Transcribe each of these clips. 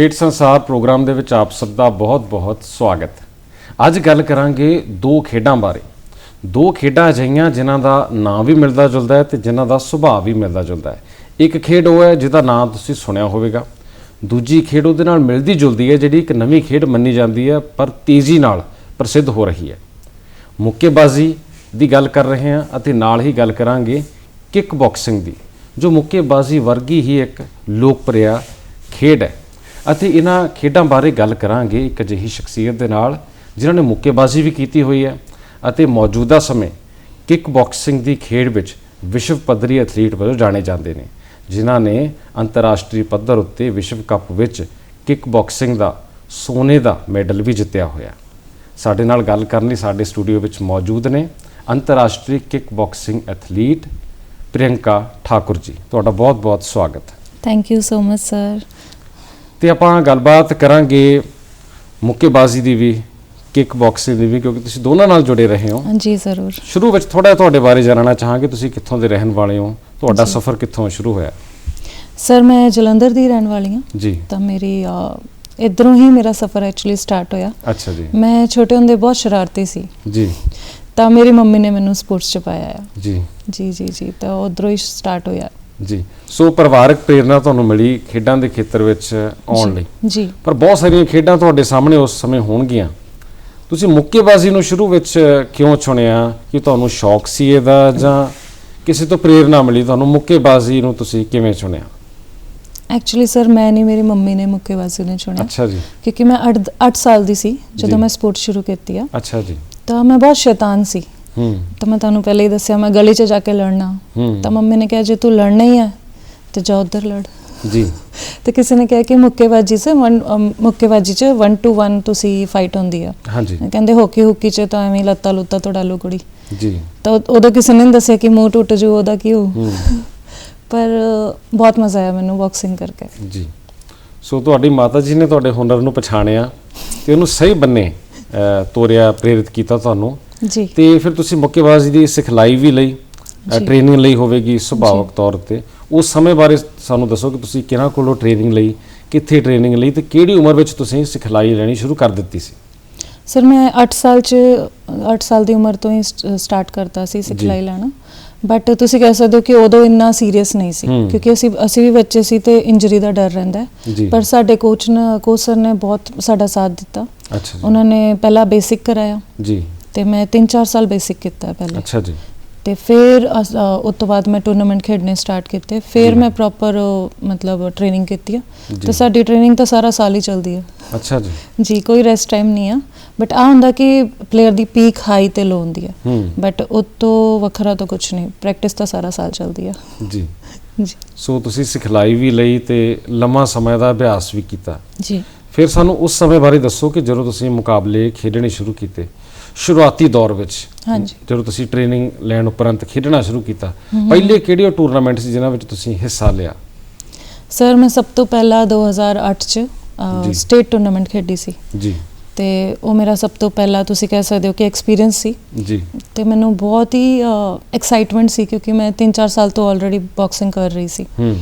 ਖੇਡ ਸੰਸਾਰ ਪ੍ਰੋਗਰਾਮ ਦੇ ਵਿੱਚ ਆਪ ਸਭ ਦਾ ਬਹੁਤ-ਬਹੁਤ ਸਵਾਗਤ। ਅੱਜ ਗੱਲ ਕਰਾਂਗੇ ਦੋ ਖੇਡਾਂ ਬਾਰੇ। ਦੋ ਖੇਡਾਂ ਅਜਿਹੀਆਂ ਜਿਨ੍ਹਾਂ ਦਾ ਨਾਂ ਵੀ ਮਿਲਦਾ ਜੁਲਦਾ ਹੈ ਤੇ ਜਿਨ੍ਹਾਂ ਦਾ ਸੁਭਾਅ ਵੀ ਮਿਲਦਾ ਜੁਲਦਾ ਹੈ। ਇੱਕ ਖੇਡ ਉਹ ਹੈ ਜਿਹਦਾ ਨਾਂ ਤੁਸੀਂ ਸੁਣਿਆ ਹੋਵੇਗਾ। ਦੂਜੀ ਖੇਡ ਉਹਦੇ ਨਾਲ ਮਿਲਦੀ ਜੁਲਦੀ ਹੈ ਜਿਹੜੀ ਇੱਕ ਨਵੀਂ ਖੇਡ ਮੰਨੀ ਜਾਂਦੀ ਹੈ, ਪਰ ਤੇਜ਼ੀ ਨਾਲ ਪ੍ਰਸਿੱਧ ਹੋ ਰਹੀ ਹੈ। ਮੁੱਕੇਬਾਜ਼ੀ ਦੀ ਗੱਲ ਕਰ ਰਹੇ ਹਾਂ ਅਤੇ ਨਾਲ ਹੀ ਗੱਲ ਕਰਾਂਗੇ ਕਿਕ ਬਾਕਸਿੰਗ ਦੀ, ਜੋ ਮੁੱਕੇਬਾਜ਼ੀ ਵਰਗੀ ਹੀ ਇੱਕ ਲੋਕਪ੍ਰਿਯ ਖੇਡ ਹੈ। ਅਤੇ ਇਹਨਾਂ ਖੇਡਾਂ ਬਾਰੇ ਗੱਲ ਕਰਾਂਗੇ ਇੱਕ ਅਜਿਹੀ ਸ਼ਖਸੀਅਤ ਦੇ ਨਾਲ, ਜਿਨ੍ਹਾਂ ਨੇ ਮੁੱਕੇਬਾਜ਼ੀ ਵੀ ਕੀਤੀ ਹੋਈ ਹੈ ਅਤੇ ਮੌਜੂਦਾ ਸਮੇਂ ਕਿਕ ਬਾਕਸਿੰਗ ਦੀ ਖੇਡ ਵਿੱਚ ਵਿਸ਼ਵ ਪੱਧਰੀ ਐਥਲੀਟ ਵਜੋਂ ਜਾਣੇ ਜਾਂਦੇ ਨੇ, ਜਿਨ੍ਹਾਂ ਨੇ ਅੰਤਰਰਾਸ਼ਟਰੀ ਪੱਧਰ ਉੱਤੇ ਵਿਸ਼ਵ ਕੱਪ ਵਿੱਚ ਕਿਕ ਬਾਕਸਿੰਗ ਦਾ, ਸੋਨੇ ਦਾ ਮੈਡਲ ਵੀ ਜਿੱਤਿਆ ਹੋਇਆ। ਸਾਡੇ ਨਾਲ ਗੱਲ ਕਰਨ ਲਈ ਸਾਡੇ ਸਟੂਡੀਓ ਵਿੱਚ ਮੌਜੂਦ ਨੇ ਅੰਤਰਰਾਸ਼ਟਰੀ kick boxing athlete Priyanka Thakur ਜੀ। ਤੁਹਾਡਾ ਬਹੁਤ-ਬਹੁਤ ਸਵਾਗਤ। Thank you so much sir ਤੇ ਆਪਾਂ ਗੱਲਬਾਤ ਕਰਾਂਗੇ ਮੁੱਕੇਬਾਜ਼ੀ ਦੀ ਵੀ ਕਿਕ ਬਾਕਸਿੰਗ ਦੀ ਵੀ ਕਿਉਂਕਿ ਤੁਸੀਂ ਦੋਨਾਂ ਨਾਲ ਜੁੜੇ ਰਹੇ ਹੋ। ਜੀ ਜ਼ਰੂਰ। ਸ਼ੁਰੂ ਵਿੱਚ ਥੋੜਾ ਤੁਹਾਡੇ ਬਾਰੇ ਜਾਣਨਾ ਚਾਹਾਂਗੇ ਤੁਸੀਂ ਕਿੱਥੋਂ ਦੇ ਰਹਿਣ ਵਾਲੇ ਹੋ? ਤੁਹਾਡਾ ਸਫ਼ਰ ਕਿੱਥੋਂ ਸ਼ੁਰੂ ਹੋਇਆ? ਸਰ ਮੈਂ ਜਲੰਧਰ ਦੀ ਰਹਿਣ ਵਾਲੀ ਹਾਂ। ਜੀ। ਤਾਂ ਮੇਰੀ ਇੱਧਰੋਂ ਹੀ ਮੇਰਾ ਸਫ਼ਰ ਐਕਚੁਅਲੀ ਸਟਾਰਟ ਹੋਇਆ। ਅੱਛਾ ਜੀ। ਮੈਂ ਛੋਟੇ ਹੁੰਦੇ ਬਹੁਤ ਸ਼ਰਾਰਤੀ ਸੀ। ਜੀ। ਤਾਂ ਮੇਰੀ ਮੰਮੀ ਨੇ ਮੈਨੂੰ ਸਪੋਰਟਸ ਚ ਪਾਇਆ ਆ। ਜੀ। ਜੀ ਜੀ ਜੀ ਤਾਂ ਉਧਰੋਂ ਹੀ ਸਟਾਰਟ ਹੋਇਆ। ਜੀ। ਸੋ ਪਰਿਵਾਰਕ ਪ੍ਰੇਰਣਾ ਤੁਹਾਨੂੰ ਮਿਲੀ ਖੇਡਾਂ ਦੇ ਖੇਤਰ ਵਿੱਚ ਆਉਣ ਲਈ। ਜੀ। ਪਰ ਬਹੁਤ ਸਾਰੀਆਂ ਖੇਡਾਂ ਤੁਹਾਡੇ ਸਾਹਮਣੇ ਉਸ ਸਮੇਂ ਹੋਣਗੀਆਂ। ਤੁਸੀਂ ਮੁੱਕੇਬਾਜ਼ੀ ਨੂੰ ਸ਼ੁਰੂ ਵਿੱਚ ਕਿਉਂ ਚੁਣਿਆ? ਕਿ ਤੁਹਾਨੂੰ ਸ਼ੌਕ ਸੀ ਇਹਦਾ ਜਾਂ ਕਿਸੇ ਤੋਂ ਪ੍ਰੇਰਣਾ ਮਿਲੀ? ਤੁਹਾਨੂੰ ਮੁੱਕੇਬਾਜ਼ੀ ਨੂੰ ਤੁਸੀਂ ਕਿਵੇਂ ਚੁਣਿਆ? ਐਕਚੁਅਲੀ ਸਰ ਮੈਂ ਨਹੀਂ ਮੇਰੀ ਮੰਮੀ ਨੇ ਮੁੱਕੇਬਾਜ਼ੀ ਨੇ ਚੁਣਿਆ। ਅੱਛਾ ਜੀ। ਕਿਉਂਕਿ ਮੈਂ 8 8 ਸਾਲ ਦੀ ਸੀ। ਜਦੋਂ ਮੈਂ ਸਪੋਰਟ ਸ਼ੁਰੂ ਕੀਤੀ ਆ। ਅੱਛਾ ਜੀ। ਤਾਂ ਮੈਂ ਬਹੁਤ ਸ਼ੈਤਾਨ ਸੀ। ਤਾਂ ਮੈਂ ਤੁਹਾਨੂੰ ਪਹਿਲੇ ਹੀ ਦੱਸਿਆ ਮੈਂ ਗਲੀ 'ਚ ਜਾ ਕੇ ਲੜਨਾ। ਤਾਂ ਮੰਮੀ ਨੇ ਕਿਹਾ ਜੇ ਤੂੰ ਲੜਨਾ ਹੀ ਹੈ ਤੇ ਜਾ ਉੱਧਰ ਲੜ। ਜੀ। ਤੇ ਕਿਸੇ ਨੇ ਕਿਹਾ ਕਿ ਮੁੱਕੇਬਾਜ਼ੀ ਅਮ, ਮੁੱਕੇਬਾਜ਼ੀ 'ਚ 1 ਟੂ 1 ਤੁਸੀਂ ਫਾਈਟ ਹੁੰਦੀ ਆ। ਹਾਂਜੀ। ਕਹਿੰਦੇ ਹੋਕੀ ਹੁਕੀ 'ਚ ਤਾਂ ਐਵੇਂ ਲੱਤਾਂ ਲੁੱਤਾਂ ਤੋਂ ਡਾਲੋ ਕੁੜੀ। ਜੀ। ਤਾਂ ਉਦੋਂ ਕਿਸੇ ਨੇ ਦੱਸਿਆ ਕਿ ਮੂੰਹ ਟੁੱਟ ਜੂ ਉਹਦਾ ਕੀ ਹੋ। ਪਰ ਬਹੁਤ ਮਜ਼ਾ ਆਇਆ ਮੈਨੂੰ ਬਾਕਸਿੰਗ ਕਰਕੇ। ਜੀ। ਸੋ ਤੁਹਾਡੀ ਮਾਤਾ ਜੀ ਨੇ ਤੁਹਾਡੇ ਹੁਨਰ ਨੂੰ ਪਛਾਣਿਆ ਤੇ ਉਹਨੂੰ ਸਹੀ ਬੰਨੇ ਤੋਰਿਆ ਪ੍ਰੇਰਿਤ ਕੀਤਾ ਤੁਹਾਨੂੰ। ਜੀ। ਤੇ ਫਿਰ ਤੁਸੀਂ ਮੁੱਕੇਬਾਜ਼ੀ ਦੀ ਸਿਖਲਾਈ ਵੀ ਲਈ। ਟ੍ਰੇਨਿੰਗ ਲਈ ਹੋਵੇਗੀ ਸੁਭਾਵਕ ਤੌਰ ਤੇ। ਉਸ ਸਮੇਂ ਬਾਰੇ ਸਾਨੂੰ ਦੱਸੋ ਕਿ ਤੁਸੀਂ ਕਿਹਨਾਂ ਕੋਲੋਂ ਟ੍ਰੇਨਿੰਗ ਲਈ ਕਿੱਥੇ ਟ੍ਰੇਨਿੰਗ ਲਈ ਤੇ ਕਿਹੜੀ ਉਮਰ ਵਿੱਚ ਤੁਸੀਂ ਸਿਖਲਾਈ ਲੈਣੀ ਸ਼ੁਰੂ ਕਰ ਦਿੱਤੀ ਸੀ? ਸਰ ਮੈਂ 8 ਸਾਲ 'ਚ 8 ਸਾਲ ਦੀ ਉਮਰ ਤੋਂ ਹੀ ਸਟਾਰਟ ਕਰਤਾ ਸੀ ਸਿਖਲਾਈ ਲੈਣਾ। ਬਟ ਤੁਸੀਂ ਕਹਿ ਸਕਦੇ ਹੋ ਕਿ ਉਦੋਂ ਇੰਨਾ ਸੀਰੀਅਸ ਨਹੀਂ ਸੀ। ਕਿਉਂਕਿ ਅਸੀਂ ਅਸੀਂ ਵੀ ਬੱਚੇ ਸੀ ਤੇ ਇੰਜਰੀ ਦਾ ਡਰ ਰਹਿੰਦਾ ਪਰ ਸਾਡੇ ਕੋਚ ਨੇ ਕੋਚ ਸਰ ਨੇ ਬਹੁਤ ਸਾਡਾ ਸਾਥ ਦਿੱਤਾ। ਅੱਛਾ ਉਹਨਾਂ ਨੇ ਪਹਿਲਾਂ ਬੇਸਿਕ ਕਰਾਇਆ। ਜੀ। ਤੇ ਮੈਂ 3-4 ਸਾਲ ਬੇਸਿਕ ਕੀਤਾ ਪਹਿਲੇ। ਅੱਛਾ ਜੀ। ਤੇ ਫਿਰ ਉਸ ਤੋਂ ਬਾਅਦ ਮੈਂ ਟੂਰਨਾਮੈਂਟ ਖੇਡਣੇ ਸਟਾਰਟ ਕੀਤੇ। ਫਿਰ। ਮੈਂ ਪ੍ਰੋਪਰ ਮਤਲਬ ਟ੍ਰੇਨਿੰਗ ਕੀਤੀ ਆ। ਤੇ ਸਾਡੀ ਟ੍ਰੇਨਿੰਗ ਤਾਂ ਸਾਰਾ ਸਾਲ ਹੀ ਚੱਲਦੀ ਆ। ਅੱਛਾ ਜੀ। ਜੀ ਕੋਈ ਰੈਸਟ ਟਾਈਮ ਨਹੀਂ ਆ। ਬਟ ਆ ਹੁੰਦਾ ਕਿ ਪਲੇਅਰ ਦੀ ਪੀਕ ਹਾਈ ਤੇ ਲੋ ਹੁੰਦੀ ਆ। ਬਟ ਉਸ ਤੋਂ ਵੱਖਰਾ ਤਾਂ ਕੁਝ ਨਹੀਂ। ਪ੍ਰੈਕਟਿਸ ਤਾਂ ਸਾਰਾ ਸਾਲ ਚੱਲਦੀ ਆ। ਜੀ। ਜੀ। ਸੋ ਤੁਸੀਂ ਸਿਖਲਾਈ ਵੀ ਲਈ ਤੇ ਲੰਮਾ ਸਮੇਂ ਦਾ ਅਭਿਆਸ ਵੀ ਕੀਤਾ। ਜੀ। ਫਿਰ ਸਾਨੂੰ ਉਸ ਸਮੇਂ ਬਾਰੇ ਦੱਸੋ ਕਿ ਜਦੋਂ ਤੁਸੀਂ ਮੁਕਾਬਲੇ ਖੇਡਣੇ ਸ਼ੁਰੂ ਕੀਤੇ। ਸ਼ੁਰੂਆਤੀ ਦੌਰ ਵਿੱਚ ਹਾਂਜੀ। ਜਦੋਂ ਤੁਸੀਂ ਟ੍ਰੇਨਿੰਗ ਲੈਣ ਉਪਰੰਤ ਖੇਡਣਾ ਸ਼ੁਰੂ ਕੀਤਾ ਪਹਿਲੇ ਕਿਹੜੇ ਟੂਰਨਾਮੈਂਟ ਸੀ ਜਿਨ੍ਹਾਂ ਵਿੱਚ ਤੁਸੀਂ ਹਿੱਸਾ ਲਿਆ? ਸਰ ਮੈਂ ਸਭ ਤੋਂ ਪਹਿਲਾਂ 2008 ਚ। ਸਟੇਟ ਟੂਰਨਾਮੈਂਟ ਖੇਡੀ ਸੀ। ਜੀ। ਤੇ ਉਹ ਮੇਰਾ ਸਭ ਤੋਂ ਪਹਿਲਾ ਤੁਸੀਂ ਕਹਿ ਸਕਦੇ ਹੋ ਕਿ ਐਕਸਪੀਰੀਅੰਸ ਸੀ। ਜੀ। ਤੇ ਮੈਨੂੰ ਬਹੁਤ ਹੀ ਐਕਸਾਈਟਮੈਂਟ ਸੀ ਕਿਉਂਕਿ ਮੈਂ 3-4 ਸਾਲ ਤੋਂ ਆਲਰੇਡੀ ਬਾਕਸਿੰਗ ਕਰ ਰਹੀ ਸੀ। ਹੂੰ।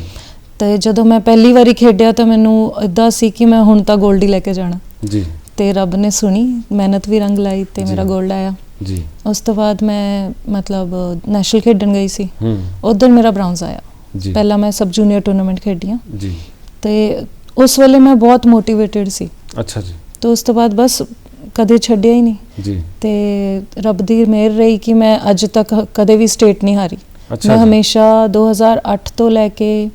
ਤੇ ਜਦੋਂ ਮੈਂ ਪਹਿਲੀ ਵਾਰੀ ਖੇਡਿਆ ਤਾਂ ਮੈਨੂੰ ਇਦਾਂ ਸੀ ਕਿ ਮੈਂ ਹੁਣ ਤਾਂ 골ਡ ਹੀ ਲੈ ਕੇ ਜਾਣਾ। ਜੀ। ਤੇ ਰੱਬ ਨੇ ਸੁਣੀ ਮਿਹਨਤ ਵੀ ਰੰਗ ਲਾਈ ਤੇ। ਮੇਰਾ 골ਡ ਆਇਆ। ਜੀ। ਉਸ ਤੋਂ ਬਾਅਦ ਮੈਂ ਮਤਲਬ ਨੈਸ਼ਨਲ ਖੇਡਣ ਗਈ ਸੀ। ਹੂੰ। ਉਧਰ ਮੇਰਾ ਬ੍ਰਾਊਨਜ਼ ਆਇਆ। ਜੀ। ਪਹਿਲਾਂ ਮੈਂ ਸਬ ਜੂਨੀਅਰ ਟੂਰਨਾਮੈਂਟ ਖੇਡੀਆਂ। ਜੀ। ਤੇ ਉਸ ਵੇਲੇ ਮੈਂ ਬਹੁਤ ਮੋਟੀਵੇਟਿਡ ਸੀ। ਅੱਛਾ ਜੀ। ਤੇ ਉਸ ਤੋਂ ਬਾਅਦ ਬਸ ਕਦੇ ਛੱਡਿਆ ਹੀ ਨਹੀਂ। ਜੀ। ਤੇ ਰੱਬ ਦੀ ਮਿਹਰ ਰਹੀ ਕਿ ਮੈਂ ਅੱਜ ਤੱਕ ਕਦੇ ਵੀ ਸਟੇਟ ਨਹੀਂ ਹਾਰੀ। ਮੈਂ। ਹਮੇਸ਼ਾ 2008 ਤੋਂ ਲੈ ਕੇ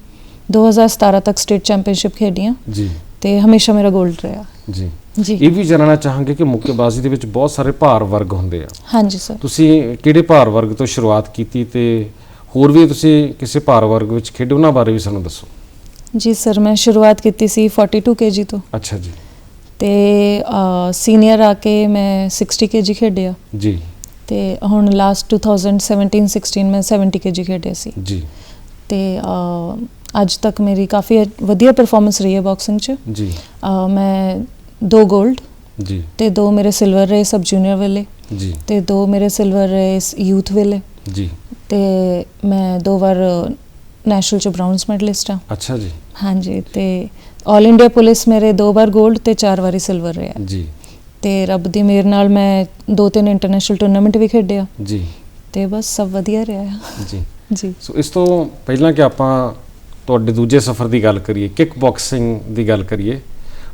2017 ਤੱਕ ਸਟੇਟ ਚੈਂਪੀਅਨਸ਼ਿਪ ਖੇਡੀਆਂ। ਜੀ। ਤੇ ਹਮੇਸ਼ਾ ਮੇਰਾ 골ਡ ਰਿਹਾ। ਜੀ। ਜੀ। ਇਹ ਵੀ ਜਾਣਨਾ ਚਾਹਾਂਗੇ ਕਿ ਮੁੱਕੇਬਾਜ਼ੀ ਦੇ ਵਿੱਚ ਬਹੁਤ ਸਾਰੇ ਭਾਰ ਵਰਗ ਹੁੰਦੇ ਆ। ਹਾਂਜੀ ਸਰ। ਤੁਸੀਂ ਕਿਹੜੇ ਭਾਰ ਵਰਗ ਤੋਂ ਸ਼ੁਰੂਆਤ ਕੀਤੀ ਤੇ ਹੋਰ ਵੀ ਤੁਸੀਂ ਕਿਸੇ ਭਾਰ ਵਰਗ ਵਿੱਚ ਖੇਡੇ ਉਹਨਾਂ ਬਾਰੇ ਵੀ ਸਾਨੂੰ ਦੱਸੋ। ਜੀ ਸਰ ਮੈਂ ਸ਼ੁਰੂਆਤ ਕੀਤੀ ਸੀ 42 kg ਤੋਂ। ਅੱਛਾ ਜੀ। ਤੇ ਸੀਨੀਅਰ ਆ ਕੇ ਮੈਂ 60 kg ਖੇਡਿਆ। ਜੀ। ਤੇ ਹੁਣ ਲਾਸਟ 2017 16 ਮੈਂ 70 kg ਖੇਡਿਆ ਸੀ। ਜੀ। ਤੇ ਅੱਜ ਤੱਕ ਮੇਰੀ ਕਾਫੀ ਵਧੀਆ ਪਰਫਾਰਮੈਂਸ ਰਹੀ ਹੈ ਬਾਕਸਿੰਗ 'ਚ। ਜੀ। ਮੈਂ ਦੋ 골ਡ ਜੀ। ਤੇ ਦੋ ਮੇਰੇ ਸਿਲਵਰ ਰਹੇ ਸਬ ਜੂਨੀਅਰ ਵੇਲੇ ਜੀ। ਤੇ ਦੋ ਮੇਰੇ ਸਿਲਵਰ ਰੇਸ ਯੂਥ ਵੇਲੇ ਜੀ। ਤੇ ਮੈਂ ਦੋ ਵਾਰ ਨੈਸ਼ਨਲ ਚ ਬ੍ਰਾਊਨਸ ਮੈਡਲਿਸਟ ਆ ਅੱਛਾ ਜੀ। ਹਾਂਜੀ ਤੇ 올 ਇੰਡੀਆ ਪੁਲਿਸ ਮੇਰੇ ਦੋ ਵਾਰ 골ਡ ਤੇ ਚਾਰ ਵਾਰੀ ਸਿਲਵਰ ਰਿਹਾ ਜੀ। ਤੇ ਰੱਬ ਦੀ ਮਿਹਰ ਨਾਲ ਮੈਂ ਦੋ ਤਿੰਨ ਇੰਟਰਨੈਸ਼ਨਲ ਟੂਰਨਾਮੈਂਟ ਵੀ ਖੇਡਿਆ ਜੀ। ਤੇ ਬਸ ਸਭ ਵਧੀਆ ਰਿਹਾ ਜੀ। ਜੀ। ਸੋ ਇਸ ਤੋਂ ਪਹਿਲਾਂ ਕਿ ਆਪਾਂ ਤੁਹਾਡੇ ਦੂਜੇ ਸਫ਼ਰ ਦੀ ਗੱਲ ਕਰੀਏ ਕਿਕ ਬਾਕਸਿੰਗ ਦੀ ਗੱਲ ਕਰੀਏ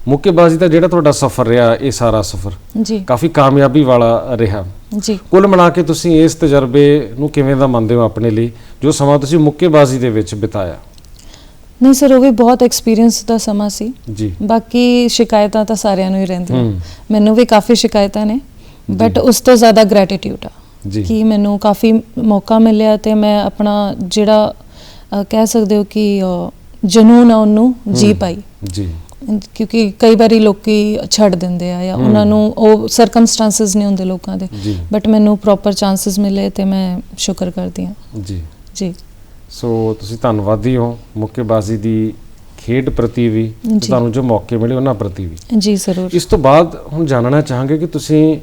ਮੁੱਕੇਬਾਜ਼ੀ ਦਾ ਜਿਹੜਾ ਤੁਹਾਡਾ ਸਫ਼ਰ ਰਿਹਾ ਇਹ ਸਾਰਾ ਸਫ਼ਰ ਜੀ। ਕਾਫੀ ਕਾਮਯਾਬੀ ਵਾਲਾ ਰਿਹਾ। ਜੀ। ਕੁੱਲ ਮਿਲਾ ਕੇ ਤੁਸੀਂ ਇਸ ਤਜਰਬੇ ਨੂੰ ਕਿਵੇਂ ਦਾ ਮੰਨਦੇ ਹੋ ਆਪਣੇ ਲਈ ਜੋ ਸਮਾਂ ਤੁਸੀਂ ਮੁੱਕੇਬਾਜ਼ੀ ਦੇ ਵਿੱਚ ਬਿਤਾਇਆ? ਨਹੀਂ ਸਰ ਉਹ ਵੀ ਬਹੁਤ ਐਕਸਪੀਰੀਅੰਸ ਦਾ ਸਮਾਂ ਸੀ। ਜੀ। ਬਾਕੀ ਸ਼ਿਕਾਇਤਾਂ ਤਾਂ ਸਾਰਿਆਂ ਨੂੰ ਹੀ ਰਹਿੰਦੀਆਂ। ਮੈਨੂੰ ਵੀ ਕਾਫੀ ਸ਼ਿਕਾਇਤਾਂ ਨੇ ਬਟ ਉਸ ਤੋਂ ਜ਼ਿਆਦਾ ਗ੍ਰੈਟੀਟਿਊਡ ਆ ਜੀ। ਕਿ ਮੈਨੂੰ ਕਾਫੀ ਮੌਕਾ ਮਿਲਿਆ ਤੇ ਮੈਂ ਆਪਣਾ ਜਿਹੜਾ ਕਹਿ ਸਕਦੇ ਹੋ ਕਿ ਜਨੂਨ ਆ ਉਹਨੂੰ ਜੀ। ਪਾਈ। ਜੀ। ਕਿਉਂਕਿ ਕਈ ਵਾਰੀ ਲੋਕੀ ਛੱਡ ਦਿੰਦੇ ਆ ਜਾਂ। ਉਹਨਾਂ ਨੂੰ ਉਹ ਸਰਕਮਸਟੈਂਸਸ ਨਹੀਂ ਹੁੰਦੇ ਲੋਕਾਂ ਦੇ। ਜੀ। ਬਟ ਮੈਨੂੰ ਪ੍ਰੋਪਰ ਚਾਂਸਸ ਮਿਲੇ ਤੇ ਮੈਂ ਸ਼ੁਕਰ ਕਰਦੀ ਹਾਂ। ਜੀ। ਜੀ। ਸੋ ਤੁਸੀਂ ਧੰਨਵਾਦੀ ਹੋ ਮੁੱਕੇਬਾਜ਼ੀ ਦੀ ਖੇਡ ਪ੍ਰਤੀ ਵੀ ਤੇ ਜੀ। ਤੁਹਾਨੂੰ ਜੋ ਮੌਕੇ ਮਿਲੇ ਉਹਨਾਂ ਪ੍ਰਤੀ ਵੀ। ਜੀ ਜ਼ਰੂਰ। ਇਸ ਤੋਂ ਬਾਅਦ ਹੁਣ ਜਾਣਨਾ ਚਾਹਾਂਗੇ ਕਿ ਤੁਸੀਂ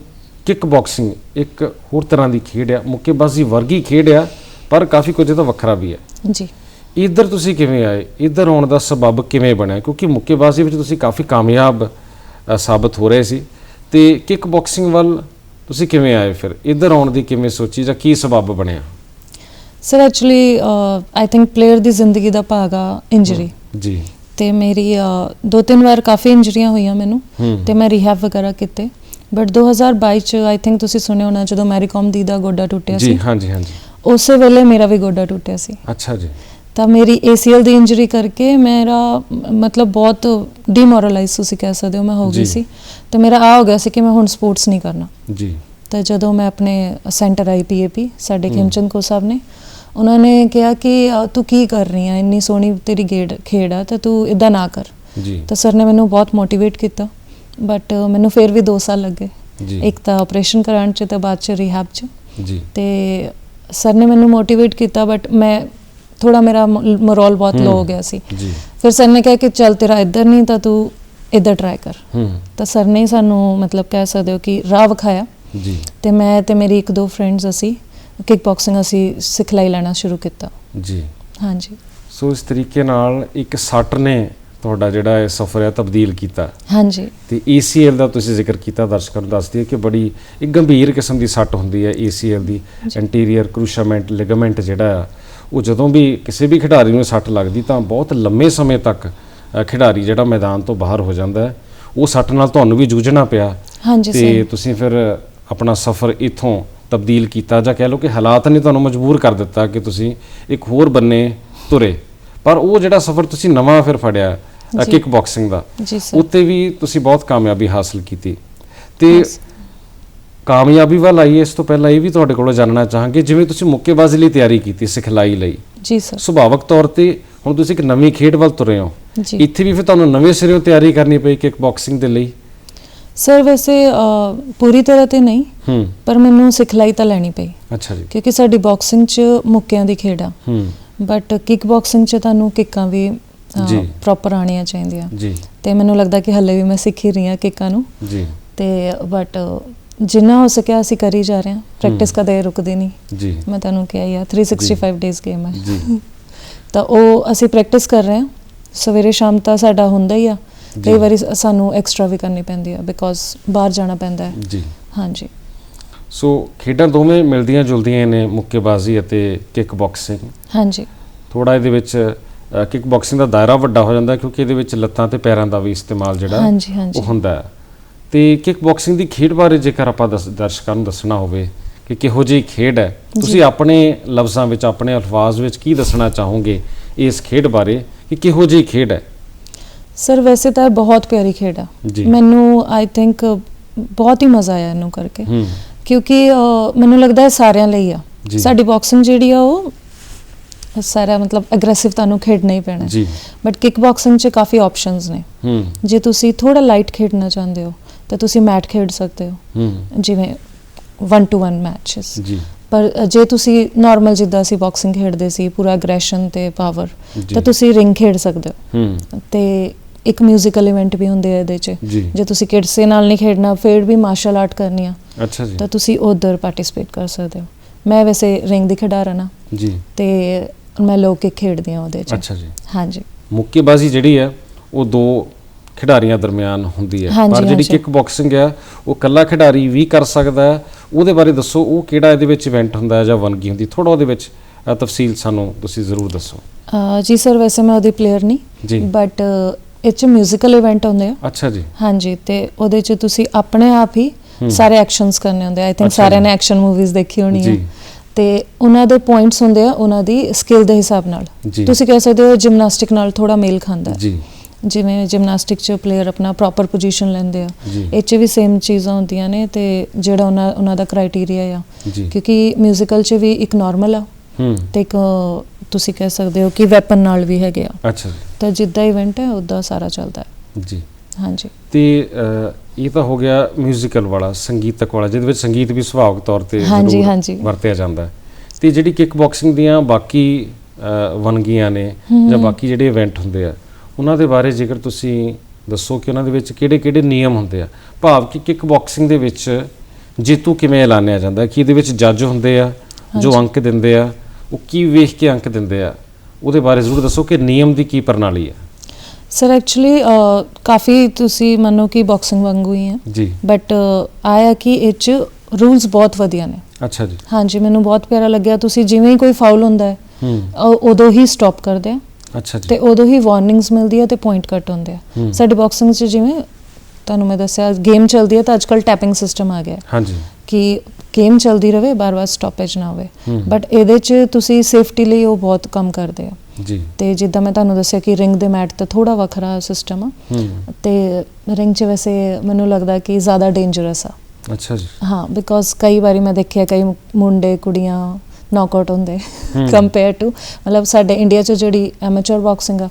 ਕਿਕ ਬਾਕਸਿੰਗ ਇੱਕ ਹੋਰ ਤਰ੍ਹਾਂ ਦੀ ਖੇਡ ਆ ਮੁੱਕੇਬਾਜ਼ੀ ਵਰਗੀ ਖੇਡ ਆ ਪਰ ਕਾਫੀ ਕੁਝ ਇਹਦਾ ਵੱਖਰਾ ਵੀ ਹੈ ਜੀ। ਇੱਧਰ ਤੁਸੀਂ ਕਿਵੇਂ ਆਏ? ਇੱਧਰ ਆਉਣ ਦਾ ਸਬਬ ਕਿਵੇਂ ਬਣਿਆ? ਕਿਉਂਕਿ ਮੁੱਕੇਬਾਜ਼ੀ ਵਿੱਚ ਤੁਸੀਂ ਕਾਫੀ ਕਾਮਯਾਬ ਸਾਬਤ ਹੋ ਰਹੇ ਸੀ। ਤੇ ਕਿਕ ਬਾਕਸਿੰਗ ਵੱਲ ਤੁਸੀਂ ਕਿਵੇਂ ਆਏ ਫਿਰ? ਇੱਧਰ ਆਉਣ ਦੀ ਕਿਵੇਂ ਸੋਚੀ ਜਾਂ ਕੀ ਸਬਬ ਬਣਿਆ? Sir actually I think player ਦੀ ਜ਼ਿੰਦਗੀ ਦਾ ਭਾਗ ਆ ਇੰਜਰੀ ਜੀ। ਤੇ ਮੇਰੀ ਦੋ ਤਿੰਨ ਵਾਰ ਕਾਫੀ ਇੰਜਰੀਆਂ ਹੋਈਆਂ ਮੈਨੂੰ। ਤੇ ਮੈਂ ਰੀਹੈਬ ਵਗੈਰਾ ਕੀਤੇ। ਬਟ 2022 ਚ ਆਈ ਥਿੰਕ ਤੁਸੀਂ ਸੁਣਿਆ ਹੋਣਾ ਜਦੋਂ ਮੈਰੀਕਾਮ ਦੀ ਦਾ ਗੋਡਾ ਟੁੱਟਿਆ ਜੀ ਸੀ। ਹਾਂਜੀ ਹਾਂਜੀ। ਉਸੇ ਵੇਲੇ ਮੇਰਾ ਵੀ ਗੋਡਾ ਟੁੱਟਿਆ ਸੀ। ਅੱਛਾ ਜੀ। ਤਾਂ ਮੇਰੀ ACL ਦੀ ਇੰਜਰੀ ਕਰਕੇ ਮੇਰਾ ਮਤਲਬ ਬਹੁਤ ਡਿਮੋਰਲਾਈਜ਼ ਤੁਸੀਂ ਕਹਿ ਸਕਦੇ ਹੋ ਮੈਂ ਹੋ ਜੀ। ਗਈ ਸੀ। ਤੇ ਮੇਰਾ ਆ ਹੋ ਗਿਆ ਸੀ ਕਿ ਮੈਂ ਹੁਣ ਸਪੋਰਟਸ ਨਹੀਂ ਕਰਨਾ। ਜੀ। ਤਾਂ ਜਦੋਂ ਮੈਂ ਆਪਣੇ ਸੈਂਟਰ ਆਈ ਪੀਏਪੀ ਸਾਡੇ ਹਮ। ਖੇਮਚੰਦ ਕੋ ਸਾਹਿਬ ਨੇ ਉਹਨਾਂ ਨੇ ਕਿਹਾ ਕਿ ਅ, ਤੂੰ ਕੀ ਕਰ ਰਹੀ ਆ? ਇੰਨੀ ਸੋਹਣੀ ਤੇਰੀ ਗੇੜ ਖੇਡ ਆ ਤਾਂ ਤੂੰ ਇਦਾਂ ਨਾ ਕਰ। ਜੀ। ਤਾਂ ਸਰ ਨੇ ਮੈਨੂੰ ਬਹੁਤ ਮੋਟੀਵੇਟ ਕੀਤਾ। ਬਟ ਮੈਨੂੰ ਫਿਰ ਵੀ 2 ਸਾਲ ਲੱਗੇ। ਜੀ। ਇੱਕ ਤਾਂ ਆਪਰੇਸ਼ਨ ਕਰਾਉਣ ਚ ਤੇ ਬਾਅਦ ਚ ਰਿਹੈਬ ਚ। ਜੀ। ਤੇ ਸਰ ਨੇ ਮੈਨੂੰ ਮੋਟੀਵੇਟ ਕੀਤਾ ਬਟ ਮੈਂ ਥੋੜਾ ਮੇਰਾ ਮੋਰਲ ਬਹੁਤ ਲੋ ਹਮ। ਹੋ ਗਿਆ ਸੀ। ਜੀ। ਫਿਰ ਸਰ ਨੇ ਕਿਹਾ ਕਿ ਚੱਲ ਤੇਰਾ ਇੱਧਰ ਨਹੀਂ ਤਾਂ ਤੂੰ ਇੱਧਰ ਟਰਾਈ ਕਰ। ਹੂੰ। ਤਾਂ ਸਰ ਨੇ ਸਾਨੂੰ ਮਤਲਬ ਕਹਿ ਸਕਦੇ ਹੋ ਕਿ ਰਾਹ ਵਿਖਾਇਆ। ਜੀ। ਤੇ ਮੈਂ ਤੇ ਮੇਰੀ ਇੱਕ ਦੋ ਫਰੈਂਡਸ ਅਸੀਂ ਕਿਕ ਬਾਕਸਿੰਗ ਅਸੀਂ ਸਿਖਲਾਈ ਲੈਣਾ ਸ਼ੁਰੂ ਕੀਤਾ। ਜੀ। ਹਾਂਜੀ। ਸੋ ਇਸ ਤਰੀਕੇ ਨਾਲ ਇੱਕ ਸੱਟ ਨੇ ਤੁਹਾਡਾ ਜਿਹੜਾ ਇਹ ਸਫ਼ਰ ਹੈ ਤਬਦੀਲ ਕੀਤਾ। ਹਾਂਜੀ। ਤੇ ACL ਦਾ ਤੁਸੀਂ ਜ਼ਿਕਰ ਕੀਤਾ ਦਰਸ਼ਕਾਂ ਨੂੰ ਦੱਸ ਦਈਏ ਕਿ ਬੜੀ ਇੱਕ ਗੰਭੀਰ ਕਿਸਮ ਦੀ ਸੱਟ ਹੁੰਦੀ ਹੈ ACL ਦੀ। ਐਂਟੀਰੀਅਰ ਕਰੂਸ਼ਾਮੈਂਟ ਲਿਗਾਮੈਂਟ ਜਿਹੜਾ ਉਹ ਜਦੋਂ ਵੀ ਕਿਸੇ ਵੀ ਖਿਡਾਰੀ ਨੂੰ ਸੱਟ ਲੱਗਦੀ ਤਾਂ ਬਹੁਤ ਲੰਮੇ ਸਮੇਂ ਤੱਕ ਖਿਡਾਰੀ ਜਿਹੜਾ ਮੈਦਾਨ ਤੋਂ ਬਾਹਰ ਹੋ ਜਾਂਦਾ ਹੈ। ਉਹ ਸੱਟ ਨਾਲ ਤੁਹਾਨੂੰ ਵੀ ਜੂਝਣਾ ਪਿਆ। ਹਾਂਜੀ ਤੇ ਤੁਸੀਂ ਫਿਰ ਆਪਣਾ ਸਫ਼ਰ ਇਥੋਂ ਤਬਦੀਲ ਕੀਤਾ ਜਾਂ ਕਹਿ ਲਓ ਕਿ ਹਾਲਾਤ ਨੇ ਤੁਹਾਨੂੰ ਮਜਬੂਰ ਕਰ ਦਿੱਤਾ ਕਿ ਤੁਸੀਂ ਇੱਕ ਹੋਰ ਬੰਨੇ ਤੁਰੇ। ਪਰ ਉਹ ਜਿਹੜਾ ਸਫ਼ਰ ਤੁਸੀਂ ਨਵਾਂ ਫਿਰ ਫੜਿਆ। ਕਿਕ ਬਾਕਸਿੰਗ ਦਾ ਉੱਤੇ ਵੀ ਤੁਸੀਂ ਬਹੁਤ ਕਾਮਯਾਬੀ ਹਾਸਲ ਕੀਤੀ। ਤੇ. ਕਾਮਯਾਬੀ ਵੱਲ ਆਈਏ ਇਸ ਤੋਂ ਪਹਿਲਾਂ ਇਹ ਵੀ ਤੁਹਾਡੇ ਕੋਲੋਂ ਜਾਣਨਾ ਚਾਹਾਂਗੇ ਜਿਵੇਂ ਤੁਸੀਂ ਮੁੱਕੇਬਾਜ਼ੀ ਲਈ ਤਿਆਰੀ ਕੀਤੀ ਸਿਖਲਾਈ ਲਈ। ਜੀ ਸਰ। ਸੁਭਾਵਕ ਤੌਰ ਤੇ ਹੁਣ ਤੁਸੀਂ ਇੱਕ ਨਵੀਂ ਖੇਡ ਵੱਲ ਤੁਰੇ ਹੋ। ਜੀ। ਇੱਥੇ ਵੀ ਫਿਰ ਤੁਹਾਨੂੰ ਨਵੇਂ ਸਿਰਿਓਂ ਤਿਆਰੀ ਕਰਨੀ ਪਈ ਕਿਕ ਬਾਕਸਿੰਗ ਦੇ ਲਈ? ਸਰ ਵੈਸੇ ਪੂਰੀ ਤਰ੍ਹਾਂ ਤੇ ਨਹੀਂ ਹੂੰ। ਪਰ ਮੈਨੂੰ ਸਿਖਲਾਈ ਤਾਂ ਲੈਣੀ ਪਈ। ਅੱਛਾ ਜੀ। ਕਿਉਂਕਿ ਸਾਡੀ ਬਾਕਸਿੰਗ 'ਚ ਮੁੱਕਿਆਂ ਦੀ ਖੇਡ ਆ। ਹੂੰ। ਬਟ ਕਿਕ ਬਾਕਸਿੰਗ 'ਚ ਤੁਹਾਨੂੰ ਕਿੱਕਾਂ ਵੀ ਜੀ। ਪ੍ਰੋਪਰ ਆਣੀਆਂ ਚਾਹੀਦੀਆਂ। ਜੀ। ਤੇ ਮੈਨੂੰ ਲੱਗਦਾ ਕਿ ਹੱਲੇ ਵੀ ਮੈਂ ਸਿੱਖ ਹੀ ਰਹੀ ਹਾਂ ਕਿੱਕਾਂ ਨੂੰ। ਜੀ। ਤੇ ਬਟ ਜਿੰਨਾ ਹੋ ਸਕਿਆ ਅਸੀਂ ਕਰੀ ਜਾ ਰਹੇ ਹਾਂ। ਪ੍ਰੈਕਟਿਸ ਕਦੇ ਰੁਕਦੀ ਨਹੀਂ। ਜੀ। ਮੈਂ ਤੁਹਾਨੂੰ ਕਿਹਾ ਆ 365 ਡੇਜ਼ ਗੇਮ ਹੈ। ਜੀ। ਤਾਂ ਉਹ ਅਸੀਂ ਪ੍ਰੈਕਟਿਸ ਕਰ ਰਹੇ ਹਾਂ। ਸਵੇਰੇ ਸ਼ਾਮ ਤਾਂ ਸਾਡਾ ਹੁੰਦਾ ਹੀ ਆ। ਕਈ ਵਾਰੀ ਸਾਨੂੰ ਐਕਸਟਰਾ ਵੀ ਕਰਨੀ ਪੈਂਦੀ ਆ ਬਿਕੋਜ਼ ਬਾਹਰ ਜਾਣਾ ਪੈਂਦਾ ਹੈ। ਜੀ। ਹਾਂਜੀ। ਸੋ ਖੇਡਾਂ ਦੋਵੇਂ ਮਿਲਦੀਆਂ ਜੁਲਦੀਆਂ ਨੇ ਮੁੱਕੇਬਾਜ਼ੀ ਅਤੇ ਕਿਕ ਬਾਕਸਿੰਗ ਹਾਂਜੀ। ਥੋੜਾ ਇਹਦੇ ਵਿੱਚ ਕਿਕ ਬਾਕਸਿੰਗ ਦਾ ਦਾਇਰਾ ਵੱਡਾ ਹੋ ਜਾਂਦਾ ਕਿਉਂਕਿ ਇਹਦੇ ਵਿੱਚ ਲੱਤਾਂ ਤੇ ਪੈਰਾਂ ਦਾ ਵੀ ਇਸਤੇਮਾਲ ਜਿਹੜਾ ਉਹ ਹੁੰਦਾ ਹੈ। ਤੇ ਕਿਕ ਬਾਕਸਿੰਗ ਦੀ ਖੇਡ ਬਾਰੇ ਜੇਕਰ ਆਪਾਂ ਦਰਸ਼ਕਾਂ ਨੂੰ ਦੱਸਣਾ ਹੋਵੇ ਕਿ ਕਿਹੋ ਜਿਹੀ ਖੇਡ ਹੈ ਤੁਸੀਂ ਆਪਣੇ ਲਫ਼ਜ਼ਾਂ ਵਿੱਚ ਆਪਣੇ ਅਲਫਾਜ਼ ਵਿੱਚ ਕੀ ਦੱਸਣਾ ਚਾਹੋਗੇ ਇਸ ਖੇਡ ਬਾਰੇ ਕਿ ਕਿਹੋ ਜਿਹੀ ਖੇਡ ਹੈ? ਸਰ ਵੈਸੇ ਤਾਂ ਬਹੁਤ ਪਿਆਰੀ ਖੇਡ ਆ। ਮੈਨੂੰ ਆਈ ਥਿੰਕ ਬਹੁਤ ਹੀ ਮਜ਼ਾ ਆਇਆ ਇਹਨੂੰ ਕਰਕੇ। ਕਿਉਂਕਿ ਮੈਨੂੰ ਲੱਗਦਾ ਹੈ ਸਾਰਿਆਂ ਲਈ ਆ। ਸਾਡੀ ਬਾਕਸਿੰਗ ਜਿਹੜੀ ਆ ਉਹ ਸਾਰਾ ਮਤਲਬ ਐਗਰੈਸਿਵ ਤੁਹਾਨੂੰ ਖੇਡਣਾ ਹੀ ਪੈਣਾ। ਜੀ। ਬਟ ਕਿਕ ਬਾਕਸਿੰਗ 'ਚ ਕਾਫੀ ਆਪਸ਼ਨਸ ਨੇ। ਜੇ ਤੁਸੀਂ ਥੋੜਾ ਲਾਈਟ ਖੇਡਣਾ ਚਾਹੁੰਦੇ ਹੋ ਤਾਂ ਤੁਸੀਂ ਮੈਟ ਖੇਡ ਸਕਦੇ ਹੋ ਹੂੰ ਜਿਵੇਂ 1 ਟੂ 1 ਮੈਚਸ ਜੀ ਪਰ ਅ, ਜੇ ਤੁਸੀਂ ਨਾਰਮਲ ਜਿੱਦਾਂ ਅਸੀਂ ਬਾਕਸਿੰਗ ਖੇਡਦੇ ਸੀ ਪੂਰਾ ਐਗਰੈਸ਼ਨ ਤੇ ਪਾਵਰ ਜੀ। ਤਾਂ ਤੁਸੀਂ ਰਿੰਗ ਖੇਡ ਸਕਦੇ ਹੋ ਹੂੰ ਤੇ ਇੱਕ 뮤지컬 ਇਵੈਂਟ ਵੀ ਹੁੰਦੇ ਆ ਇਹਦੇ 'ਚ ਜੀ ਜੇ ਤੁਸੀਂ ਕਿਸੇ ਨਾਲ ਨਹੀਂ ਖੇਡਣਾ ਫਿਰ ਵੀ ਮਾਰਸ਼ਲ ਆਰਟ ਕਰਨੀ ਆ ਅੱਛਾ ਜੀ ਤਾਂ ਤੁਸੀਂ ਉਧਰ ਪਾਰਟਿਸਿਪੇਟ ਕਰ ਸਕਦੇ ਹੋ ਮੈਂ ਵੈਸੇ ਰਿੰਗ ਦੀ ਖਿਡਾਰਨ ਆ ਜੀ ਤੇ ਮੈਂ ਲੋਕ ਕਿਕ ਖੇਡਦੀ ਆ ਉਹਦੇ 'ਚ ਅੱਛਾ ਜੀ ਹਾਂਜੀ ਮੁੱਕੇਬਾਜ਼ੀ ਜਿਹੜੀ ਹੈ ਉਹ ਦੋ ਖਿਡਾਰੀਆਂ ਦਰਮਿਆਨ ਹੁੰਦੀ ਹੈ। ਹਾਂਜੀ, ਪਰ ਜਿਹੜੀ ਹਾਂਜੀ। ਕਿਕ ਬਾਕਸਿੰਗ ਹੈ ਉਹ ਇਕੱਲਾ ਖਿਡਾਰੀ ਵੀ ਕਰ ਸਕਦਾ ਹੈ। ਉਹਦੇ ਬਾਰੇ ਦੱਸੋ ਉਹ ਕਿਹੜਾ ਇਹਦੇ ਵਿੱਚ ਇਵੈਂਟ ਹੁੰਦਾ ਹੈ ਜਾਂ ਵਨਗੀ ਹੁੰਦੀ ਥੋੜਾ ਉਹਦੇ ਵਿੱਚ ਅ, ਤਫਸੀਲ ਸਾਨੂੰ ਤੁਸੀਂ ਜ਼ਰੂਰ ਦੱਸੋ। ਅਹ ਜੀ ਸਰ ਵੈਸੇ ਮੈਂ ਉਹਦੀ ਪਲੇਅਰ ਜੀ। ਨਹੀਂ ਬਟ ਇਹ ਚ ਮਿਊਜ਼ੀਕਲ ਇਵੈਂਟ ਹੁੰਦੇ ਆ। ਅੱਛਾ ਜੀ। ਹਾਂਜੀ ਤੇ ਉਹਦੇ ਚ ਤੁਸੀਂ ਆਪਣੇ ਆਪ ਹੀ ਸਾਰੇ ਐਕਸ਼ਨਸ ਕਰਨੇ ਹੁੰਦੇ ਆ। ਆਈ ਥਿੰਕ ਅੱਛਾ ਸਾਰਿਆਂ। ਨੇ ਐਕਸ਼ਨ ਮੂਵੀਜ਼ ਦੇਖੀ ਹੋਣੀ ਹੈ ਜੀ। ਤੇ ਉਹਨਾਂ ਦੇ ਪੁਆਇੰਟਸ ਹੁੰਦੇ ਆ ਉਹਨਾਂ ਦੀ ਸਕਿੱਲ ਦੇ ਹਿਸਾਬ ਨਾਲ। ਜੀ। ਤੁਸੀਂ ਕਹਿ ਸਕਦੇ ਹੋ ਜਿਮਨਾਸਟਿਕ ਨਾਲ ਥੋੜਾ ਮੇਲ ਖਾਂਦਾ ਹੈ। ਜੀ। ਜਿਵੇਂ ਜਿਮਨਾਸਟਿਕ ਚ ਪਲੇਅਰ ਆਪਣਾ ਪ੍ਰੋਪਰ ਪੋਜੀਸ਼ਨ ਲੈਂਦੇ ਆ। ਜੀ। ਇਹ ਚ ਵੀ ਸੇਮ ਚੀਜ਼ਾਂ ਹੁੰਦੀਆਂ ਨੇ ਤੇ ਜਿਹੜਾ ਉਹਨਾਂ ਉਹਨਾਂ ਦਾ ਕ੍ਰਾਈਟੇਰੀਆ ਆ। ਜੀ। ਕਿਉਂਕਿ ਮਿਊਜ਼ੀਕਲ ਚ ਵੀ ਇੱਕ ਨਾਰਮਲ ਆ ਹੂੰ। ਤੇ ਇੱਕ ਤੁਸੀਂ ਕਹਿ ਸਕਦੇ ਹੋ ਕਿ ਵੈਪਨ ਨਾਲ ਵੀ ਹੈਗੇ ਆ। ਅੱਛਾ। ਤਾਂ ਜਿੱਦਾਂ ਇਵੈਂਟ ਹੈ ਉਦਾਂ ਸਾਰਾ ਚੱਲਦਾ ਹੈ। ਜੀ। ਹਾਂਜੀ। ਤੇ ਇਹ ਤਾਂ ਹੋ ਗਿਆ ਮਿਊਜ਼ੀਕਲ ਵਾਲਾ ਸੰਗੀਤਕ ਵਾਲਾ ਜਿਹਦੇ ਵਿੱਚ ਸੰਗੀਤ ਵੀ ਸੁਭਾਵਿਕ ਤੌਰ ਤੇ ਹਾਂਜੀ, ਜ਼ਰੂਰ ਹਾਂਜੀ। ਵਰਤਿਆ ਜਾਂਦਾ ਹੈ। ਤੇ ਜਿਹੜੀ ਕਿਕ ਬਾਕਸਿੰਗ ਦੀਆਂ ਬਾਕੀ ਅ, ਵੰਨਗੀਆਂ ਨੇ ਜਾਂ ਬਾਕੀ ਜਿਹੜੇ ਇਵੈਂਟ ਹੁੰਦੇ ਆ ਉਹਨਾਂ ਦੇ ਬਾਰੇ ਜੇਕਰ ਤੁਸੀਂ ਦੱਸੋ ਕਿ ਉਹਨਾਂ ਦੇ ਵਿੱਚ ਕਿਹੜੇ-ਕਿਹੜੇ ਨਿਯਮ ਹੁੰਦੇ ਆ। ਭਾਵ ਕਿ ਕਿਕ ਬਾਕਸਿੰਗ ਦੇ ਵਿੱਚ ਜੇਤੂ ਕਿਵੇਂ ਐਲਾਨਿਆ ਜਾਂਦਾ? ਕੀ ਇਹਦੇ ਵਿੱਚ ਜੱਜ ਹੁੰਦੇ ਆ? ਜੋ ਅੰਕ ਦਿੰਦੇ ਆ ਉਹ ਕੀ ਵੇਖ ਕੇ ਅੰਕ ਦਿੰਦੇ ਆ? ਉਹਦੇ ਬਾਰੇ ਜ਼ਰੂਰ ਦੱਸੋ ਕਿ ਨਿਯਮ ਦੀ ਕੀ ਪ੍ਰਣਾਲੀ ਹੈ ਸਰ ਐਕਚੁਅਲੀ ਕਾਫੀ ਤੁਸੀਂ ਮੰਨੋ ਕਿ ਬਾਕਸਿੰਗ ਵਾਂਗੂ ਹੀ ਹੈ ਜੀ। ਬਟ ਆਇਆ ਕਿ ਇਹ ਚ ਰੂਲਸ ਬਹੁਤ ਵਧੀਆ ਨੇ। ਅੱਛਾ ਜੀ। ਹਾਂਜੀ ਮੈਨੂੰ ਬਹੁਤ ਪਿਆਰਾ ਲੱਗਿਆ। ਤੁਸੀਂ ਜਿਵੇਂ ਹੀ ਕੋਈ ਫਾਉਲ ਹੁੰਦਾ ਹੈ ਉਦੋਂ ਹੀ ਸਟਾਪ ਕਰਦੇ ਆ। ਅੱਛਾ ਜੀ। ਤੇ ਉਦੋਂ ਹੀ ਵਾਰਨਿੰਗਸ ਮਿਲਦੀ ਹੈ ਤੇ ਪੁਆਇੰਟ ਕੱਟ ਹੁੰਦੇ ਆ। ਸਾਡੀ ਬਾਕਸਿੰਗ 'ਚ ਜਿਵੇਂ ਤੁਹਾਨੂੰ ਮੈਂ ਦੱਸਿਆ ਗੇਮ ਚੱਲਦੀ ਹੈ ਤਾਂ ਅੱਜਕੱਲ ਟੈਪਿੰਗ ਸਿਸਟਮ ਆ ਗਿਆ। ਹਾਂਜੀ। ਕਿ ਗੇਮ ਚੱਲਦੀ ਰਵੇ ਬਾਰ-ਬਾਰ ਸਟਾਪੇਜ ਨਾ ਹੋਵੇ। ਬਟ ਇਹਦੇ 'ਚ ਤੁਸੀਂ ਸੇਫਟੀ ਲਈ ਉਹ ਬਹੁਤ ਕੰਮ ਕਰਦੇ ਆ। ਜੀ। ਤੇ ਜਿੱਦਾਂ ਮੈਂ ਤੁਹਾਨੂੰ ਦੱਸਿਆ ਕਿ ਰਿੰਗ ਦੇ ਮੈਟ ਤੇ ਥੋੜਾ ਵੱਖਰਾ ਸਿਸਟਮ ਆ। ਤੇ ਰਿੰਗ 'ਚ ਵੈਸੇ ਮੈਨੂੰ ਲੱਗਦਾ ਕਿ ਜ਼ਿਆਦਾ ਡੇਂਜਰਸ ਆ। ਅੱਛਾ ਜੀ। ਹਾਂ ਬਿਕੋਜ਼ ਕਈ ਵਾਰੀ ਮੈਂ ਦੇਖਿਆ ਕਈ ਮੁੰਡੇ ਕੁੜੀਆਂ ਨੌਕਆਊਟ ਹੁੰਦੇ। ਕੰਪੇਅਰ ਟੂ ਮਤਲਬ ਸਾਡੇ ਇੰਡੀਆ 'ਚ ਜਿਹੜੀ ਐਮੇਚਰ ਬਾਕਸਿੰਗ ਆ